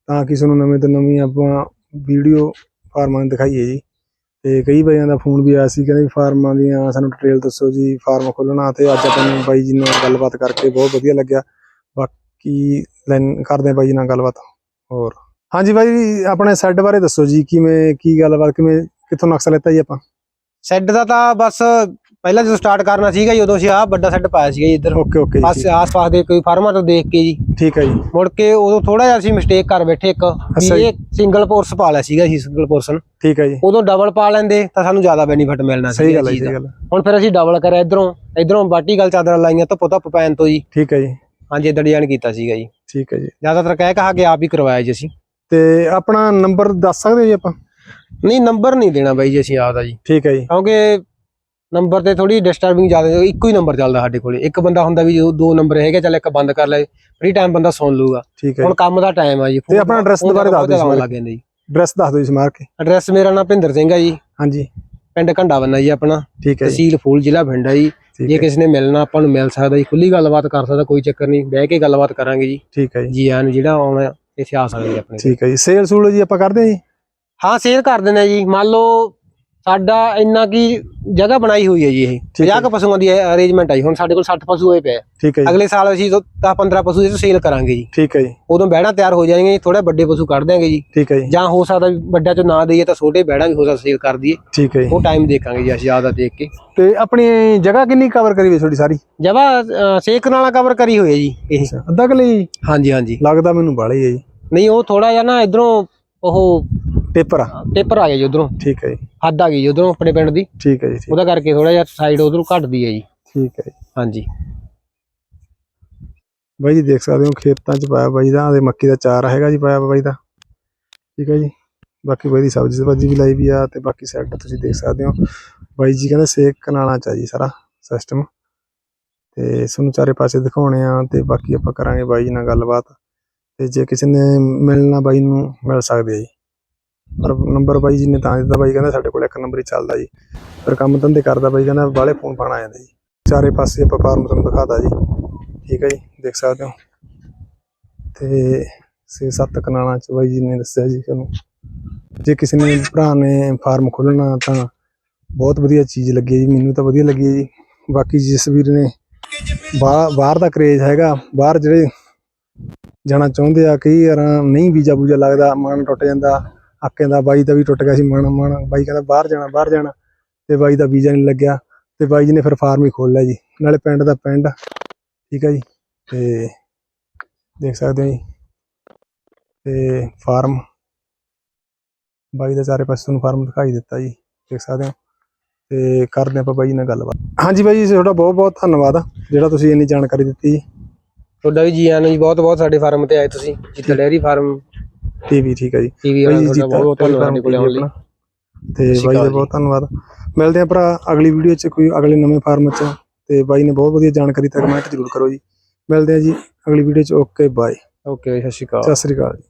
ਤਾਂ ਕਿ ਤੁਹਾਨੂੰ ਨਵੇਂ ਤੋਂ ਨਵੀਂ ਆਪਾਂ ਵੀਡੀਓ ਫਾਰਮਾਂ ਦੀ ਦਿਖਾਈਏ ਜੀ। ਤੇ ਕਈ ਬਾਈਆਂ ਦਾ ਫੋਨ ਵੀ ਆਇਆ ਸੀ ਕਹਿੰਦੇ ਫਾਰਮਾਂ ਦੀਆਂ ਸਾਨੂੰ ਡਿਟੇਲ ਦੱਸੋ ਜੀ ਫਾਰਮ ਖੋਲਣਾ ਤੇ ਅੱਜ ਆਪਾਂ ਨੂੰ ਬਾਈ ਜੀ ਨਾਲ ਗੱਲਬਾਤ ਕਰਕੇ ਬਹੁਤ ਵਧੀਆ ਲੱਗਿਆ। ਬਾਕੀ ਲੈਣ ਕਰਦੇ ਹਾਂ ਬਾਈ ਨਾਲ ਗੱਲਬਾਤ? ਹੋਰ। ਹਾਂਜੀ ਬਾਈ ਆਪਣੇ ਸੈੱਡ ਬਾਰੇ ਦੱਸੋ ਜੀ ਕਿਵੇਂ ਕੀ ਗੱਲਬਾਤ ਕਿਵੇਂ ਕਿੱਥੋਂ ਨਕਸ਼ਾ ਲੈਤਾ ਜੀ ਆਪਾਂ? ਸੈੱਡ ਦਾ ਤਾਂ ਬਸ ਪਹਿਲਾਂ ਜਦੋਂ ਸਟਾਰਟ ਕਰਨਾ ਸੀਗਾ ਜੀ ਉਦੋਂ ਅਸੀਂ ਆਹ ਵੱਡਾ ਸੈੱਟ ਪਾਇਆ ਸੀਗਾ ਜੀ ਇੱਧਰ। ਓਕੇ ਓਕੇ ਜੀ ਆਸ-ਪਾਸ ਦੇ ਕੋਈ ਫਾਰਮਾਂ ਤੋਂ ਦੇਖ ਕੇ ਜੀ। ਠੀਕ ਹੈ ਜੀ। ਮੁੜ ਕੇ ਉਦੋਂ ਥੋੜਾ ਜਿਹਾ ਅਸੀਂ ਮਿਸਟੇਕ ਕਰ ਬੈਠੇ ਇੱਕ ਵੀ। ਇਹ ਸਿੰਗਲ ਪੋਰਸ ਪਾ ਲਿਆ ਸੀਗਾ ਜੀ ਸਿੰਗਲ ਪੋਰਸ਼ਨ ਠੀਕ ਹੈ ਜੀ। ਉਦੋਂ ਡਬਲ ਪਾ ਲੈਂਦੇ ਤਾਂ ਸਾਨੂੰ ਜ਼ਿਆਦਾ ਬੈਨੀਫਿਟ ਮਿਲਣਾ ਸੀ ਸਹੀ ਗੱਲ ਹੈ। ਹੁਣ ਫਿਰ ਅਸੀਂ ਡਬਲ ਕਰਿਆ ਇਧਰੋਂ ਇਧਰੋਂ ਬਾਟੀ ਗੱਲ ਚਾਦਰਾਂ ਲਾਈਆਂ ਧੁੱਪ ਧੁੱਪ ਪੈਣ ਤੋਂ ਜੀ। ਠੀਕ ਹੈ ਜੀ। ਹਾਂਜੀ ਇਦਾਂ ਡਿਜ਼ਾਈਨ ਕੀਤਾ ਸੀਗਾ ਜੀ। ਠੀਕ ਹੈ ਜੀ। ਜ਼ਿਆਦਾਤਰ ਕਹਿ ਕਹਾ ਕੇ ਆਪ ਹੀ ਕਰਵਾਇਆ ਜੀ ਅਸੀਂ। ਤੇ ਆਪਣਾ ਨੰਬਰ ਦੱਸ ਸਕਦੇ ਹੋ ਜੀ ਆਪਾਂ? ਨਹੀਂ ਨੰਬਰ ਨਹੀਂ ਦੇਣਾ ਬਾਈ ਜੀ ਅਸੀਂ ਆਪਦਾ ਜੀ। ਠੀਕ ਹੈ ਜੀ। ਕਿਉਂਕਿ ਨੰਬਰ ਤੇ ਥੋੜੀ ਡਿਸਟਰਬਿੰਗ ਜ਼ਿਆਦਾ ਇੱਕੋ ਹੀ ਨੰਬਰ ਚੱਲਦਾ ਸਾਡੇ ਕੋਲੇ। ਇੱਕ ਬੰਦਾ ਹੁੰਦਾ ਵੀ ਜੋ ਦੋ ਨੰਬਰ ਹੈਗੇ ਚੱਲ ਇੱਕ ਬੰਦ ਕਰ ਲੈ ਫ੍ਰੀ ਟਾਈਮ ਬੰਦਾ ਸੁਣ ਲੂਗਾ ਹੁਣ ਕੰਮ ਦਾ ਟਾਈਮ ਆ ਜੀ ਤੇ ਆਪਣਾ address ਦੁਬਾਰਾ ਦੱਸ ਦਿਓ ਇਸ ਲੱਗ ਜੀ। ਐਡਰੈਸ ਦੱਸ ਦਿਓ ਜੀ ਸਮਾਰ ਕੇ। ਐਡਰੈਸ ਮੇਰਾ ਨਾਮ ਭਿੰਦਰ ਸਿੰਘ ਆ ਜੀ। ਹਾਂਜੀ। ਪਿੰਡ ਘੰਡਾ ਬੰਨਾ ਜੀ ਆਪਣਾ। ਠੀਕ ਹੈ ਜੀ। ਤਹਿਸੀਲ ਫੂਲ ਜ਼ਿਲ੍ਹਾ ਬਠਿੰਡਾ ਜੀ। ਜੇ ਕਿਸੇ ਨੇ ਮਿਲਣਾ ਆਪਾਂ ਨੂੰ ਮਿਲ ਸਕਦਾ ਜੀ। ਖੁੱਲੀ ਗੱਲਬਾਤ ਕਰ ਸਕਦਾ ਕੋਈ ਚੱਕਰ ਨਹੀਂ। ਬਹਿ ਕੇ ਗੱਲਬਾਤ ਕਰਾਂਗੇ ਜੀ। ਠੀਕ ਹੈ ਜੀ। ਜੀ ਆਇਆਂ ਨੂੰ ਜਿਹੜਾ ਆਉਣਾ ਇੱਥੇ ਆ ਸਕਦੇ ਜੀ ਆਪਣੇ ਠੀਕ ਹੈ ਜੀ। ਸੇਲ ਸੂਲ ਜੀ ਆਪਾਂ ਕਰਦੇ ਹਾਂ ਜੀ? ਹਾਂ ਸ਼ੇਅਰ ਕਰ ਦਿੰਦੇ ਆ ਜੀ। ਮੰਨ ਲਓ ਸਾਡਾ ਇੰਨਾ ਕੀ ਜਗ੍ਹਾ ਬਣਾਈ ਹੋਈ ਹੈ ਜੀ ਇਹ। ਠੀਕ ਹੈ 50 ਕੁ ਪਸ਼ੂਆਂ ਦੀ ਅਰੇਂਜਮੈਂਟ ਜੀ। ਹੁਣ ਸਾਡੇ ਕੋਲ 60 ਪਸ਼ੂ ਹੋਏ ਪਏ। ਠੀਕ ਹੈ ਅਗਲੇ ਸਾਲ ਅਸੀਂ 10 15 ਪਸ਼ੂ ਇਹ ਸੇਲ ਕਰਾਂਗੇ ਜੀ। ਠੀਕ ਹੈ ਜੀ। ਉਦੋਂ ਬਹਿਣਾ ਤਿਆਰ ਹੋ ਜਾਣਗੇ ਜੀ ਥੋੜੇ ਵੱਡੇ ਪਸ਼ੂ ਕੱਢ ਦਿਆਂਗੇ ਜੀ। ਠੀਕ ਹੈ ਜੀ। ਜਾਂ ਹੋ ਸਕਦਾ ਵੀ ਵੱਡਿਆਂ ਚੋਂ ਨਾ ਦਈਏ ਤਾਂ ਛੋਟੇ ਬਹਿਣਾ ਵੀ ਹੋ ਸਕਦਾ ਸੇਲ ਕਰ ਦਈਏ। ਠੀਕ ਹੈ ਜੀ। ਉਹ ਟਾਈਮ ਦੇਖਾਂਗੇ ਜੀ ਅਸੀਂ ਆਪਦਾ ਦੇਖ ਕੇ। ਤੇ ਆਪਣੀ ਜਗ੍ਹਾ ਕਿੰਨੀ ਕਵਰ ਕਰੀ ਹੋਈ ਤੁਹਾਡੀ ਸਾਰੀ? ਜਵਾ ਸੇਕ ਨਾਲਾ ਕਵਰ ਕਰੀ ਹੋਈ ਹੈ ਜੀ ਇਹ। ਅੱਧਾ ਕਿਲੇ ਹਾਂਜੀ ਹਾਂਜੀ। ਲੱਗਦਾ ਮੈਨੂੰ ਬਾਲੇ ਹੈ ਜੀ। ਨਹੀਂ ਉਹ ਥੋੜਾ ਜਿਹਾ ਨਾ ਇਧਰੋਂ ਉਹ ਪੇਪਰ ਆ? ਪੇਪਰ ਆ ਗਿਆ ਜੀ ਉਧਰੋਂ। ਠੀਕ ਹੈ ਜੀ। ਹੱਦ ਆ ਗਈ ਜੀ ਉਧਰੋਂ ਆਪਣੇ ਪਿੰਡ ਦੀ। ਠੀਕ ਹੈ ਜੀ ਠੀਕ- ਉਹਦਾ ਕਰਕੇ ਥੋੜਾ ਜਿਹਾ ਸਾਈਡ ਉਧਰੋਂ ਘਟਦੀ ਹੈ ਜੀ। ਠੀਕ ਹੈ ਜੀ। ਹਾਂਜੀ। ਬਾਈ ਜੀ ਦੇਖ ਸਕਦੇ ਹੋ ਖੇਤਾਂ 'ਚ ਪਾਇਆ ਬਾਈ ਦਾ ਤੇ ਮੱਕੀ ਦਾ ਚਾਰਾ ਹੈਗਾ ਜੀ ਪਾਇਆ ਬਾਈ ਦਾ। ਠੀਕ ਹੈ ਜੀ। ਬਾਕੀ ਬਾਈ ਦੀ ਸਬਜ਼ੀ ਸਬਜ਼ੀ ਵੀ ਲਾਈ ਵੀ ਆ ਤੇ ਬਾਕੀ ਸਾਈਡ ਤੁਸੀਂ ਦੇਖ ਸਕਦੇ ਹੋ। ਬਾਈ ਜੀ ਕਹਿੰਦੇ ਸੇਕ ਕਨਾਲਾ ਚਾਹੀਦੀ ਸਾਰਾ ਸਿਸਟਮ ਤੇ ਤੁਹਾਨੂੰ ਚਾਰੇ ਪਾਸੇ ਦਿਖਾਉਣੇ ਆ ਤੇ ਬਾਕੀ ਆਪਾਂ ਕਰਾਂਗੇ ਬਾਈ ਜੀ ਨਾਲ ਗੱਲਬਾਤ। ਤੇ ਜੇ ਕਿਸੇ ਨੇ ਮਿਲਣਾ ਬਾਈ ਨੂੰ ਮਿਲ ਸਕਦੇ ਆ ਜੀ। ਪਰ ਨੰਬਰ ਬਾਈ ਜੀ ਨੇ ਤਾਂ ਦਿੱਤਾ ਬਾਈ, ਕਹਿੰਦਾ ਸਾਡੇ ਕੋਲ ਇੱਕ ਨੰਬਰ ਹੀ ਚੱਲਦਾ ਜੀ। ਪਰ ਕੰਮ ਧੰਦੇ ਕਰਦਾ ਬਾਈ, ਕਹਿੰਦਾ ਬਾਹਲੇ ਫੋਨ ਪਾਣਾ ਜਾਂਦਾ ਜੀ। ਚਾਰੇ ਪਾਸੇ ਆਪਾਂ ਫਾਰਮ ਤੁਹਾਨੂੰ ਦਿਖਾਤਾ ਜੀ। ਠੀਕ ਹੈ ਜੀ, ਦੇਖ ਸਕਦੇ ਹੋ। ਤੇ ਛੇ ਸੱਤ ਕਨਾਲਾਂ ਚ ਬਾਈ ਜੀ ਨੇ ਦੱਸਿਆ ਜੀ ਤੁਹਾਨੂੰ। ਜੇ ਕਿਸੇ ਨੇ ਭਰਾ ਨੇ ਫਾਰਮ ਖੋਲਣਾ ਤਾਂ ਬਹੁਤ ਵਧੀਆ ਚੀਜ਼ ਲੱਗੀ ਜੀ, ਮੈਨੂੰ ਤਾਂ ਵਧੀਆ ਲੱਗੀ ਜੀ। ਬਾਕੀ ਜਿਸ ਵੀਰ ਨੇ ਬਾਹਰ ਬਾਹਰ ਦਾ ਕਰੇਜ ਹੈਗਾ, ਬਾਹਰ ਜਿਹੜੇ ਜਾਣਾ ਚਾਹੁੰਦੇ ਆ, ਕਈ ਵਾਰ ਨਹੀਂ ਵੀਜ਼ਾ ਬੂਜਾ ਲੱਗਦਾ, ਮਨ ਟੁੱਟ ਜਾਂਦਾ। ਆਕੇ ਦਾ ਬਾਈ ਦਾ ਵੀ ਟੁੱਟ ਗਿਆ ਸੀ ਮਨ ਮਨ ਬਾਈ ਕਹਿੰਦਾ ਬਾਹਰ ਜਾਣਾ ਬਾਹਰ ਜਾਣਾ। ਤੇ ਬਾਈ ਦਾ ਵੀਜ਼ਾ ਨਹੀਂ ਲੱਗਿਆ। ਤੇ ਬਾਈ ਜੀ ਨੇ ਫਿਰ ਫਾਰਮ ਹੀ ਖੋਲ ਲਿਆ ਜੀ। ਨਾਲੇ ਪਿੰਡ ਦਾ ਪਿੰਡ ਠੀਕ ਹੈ ਜੀ। ਤੇ ਦੇਖ ਸਕਦੇ ਹੋ ਜੀ। ਤੇ ਫਾਰਮ ਬਾਈ ਦਾ ਚਾਰੇ ਪਾਸੇ ਤੁਹਾਨੂੰ ਫਾਰਮ ਦਿਖਾਈ ਦਿੱਤਾ ਜੀ। ਦੇਖ ਸਕਦੇ ਹੋ। ਤੇ ਕਰਦੇ ਆਪਾਂ ਬਾਈ ਨਾਲ ਗੱਲਬਾਤ। ਹਾਂਜੀ ਬਾਈ ਜੀ ਤੁਹਾਡਾ ਬਹੁਤ ਬਹੁਤ ਧੰਨਵਾਦ ਜਿਹੜਾ ਤੁਸੀਂ ਇੰਨੀ ਜਾਣਕਾਰੀ ਦਿੱਤੀ ਜੀ। ਤੁਹਾਡਾ ਵੀ ਜੀ ਆਇਆਂ ਨੂੰ ਜੀ ਬਹੁਤ ਬਹੁਤ ਸਾਡੇ ਫਾਰਮ ਤੇ ਆਏ ਤੁਸੀਂ। ਜਿੱਤਾ ਡੈਰੀ ਫਾਰਮ ਟੀਵੀ ਠੀਕ ਹੈ ਜੀ। ਟੀਵੀ ਬਾਈ ਵਾਲਾ ਜੀ ਤੁਹਾਡਾ ਬਹੁਤ ਬਹੁਤ ਧੰਨਵਾਦ ਸਾਡੇ ਕੋਲੇ ਆਉਣ ਲਈ। ਤੇ ਬਾਈ ਦਾ ਬਹੁਤ ਧੰਨਵਾਦ। ਮਿਲਦੇ ਆ ਭਰਾ ਅਗਲੀ ਵੀਡੀਓ 'ਚ ਕੋਈ ਅਗਲੇ ਨਵੇਂ ਫਾਰਮ 'ਚ। ਤੇ ਬਾਈ ਨੇ ਬਹੁਤ ਵਧੀਆ ਜਾਣਕਾਰੀ ਤਾਂ ਕਮੈਂਟ ਜ਼ਰੂਰ ਕਰੋ ਜੀ। ਮਿਲਦੇ ਆ ਜੀ ਅਗਲੀ ਵੀਡੀਓ 'ਚ। ਓਕੇ ਬਾਏ ਓਕੇ ਸਤਿ ਸ਼੍ਰੀ ਅਕਾਲ। ਸਤਿ ਸ੍ਰੀ ਅਕਾਲ ਜੀ।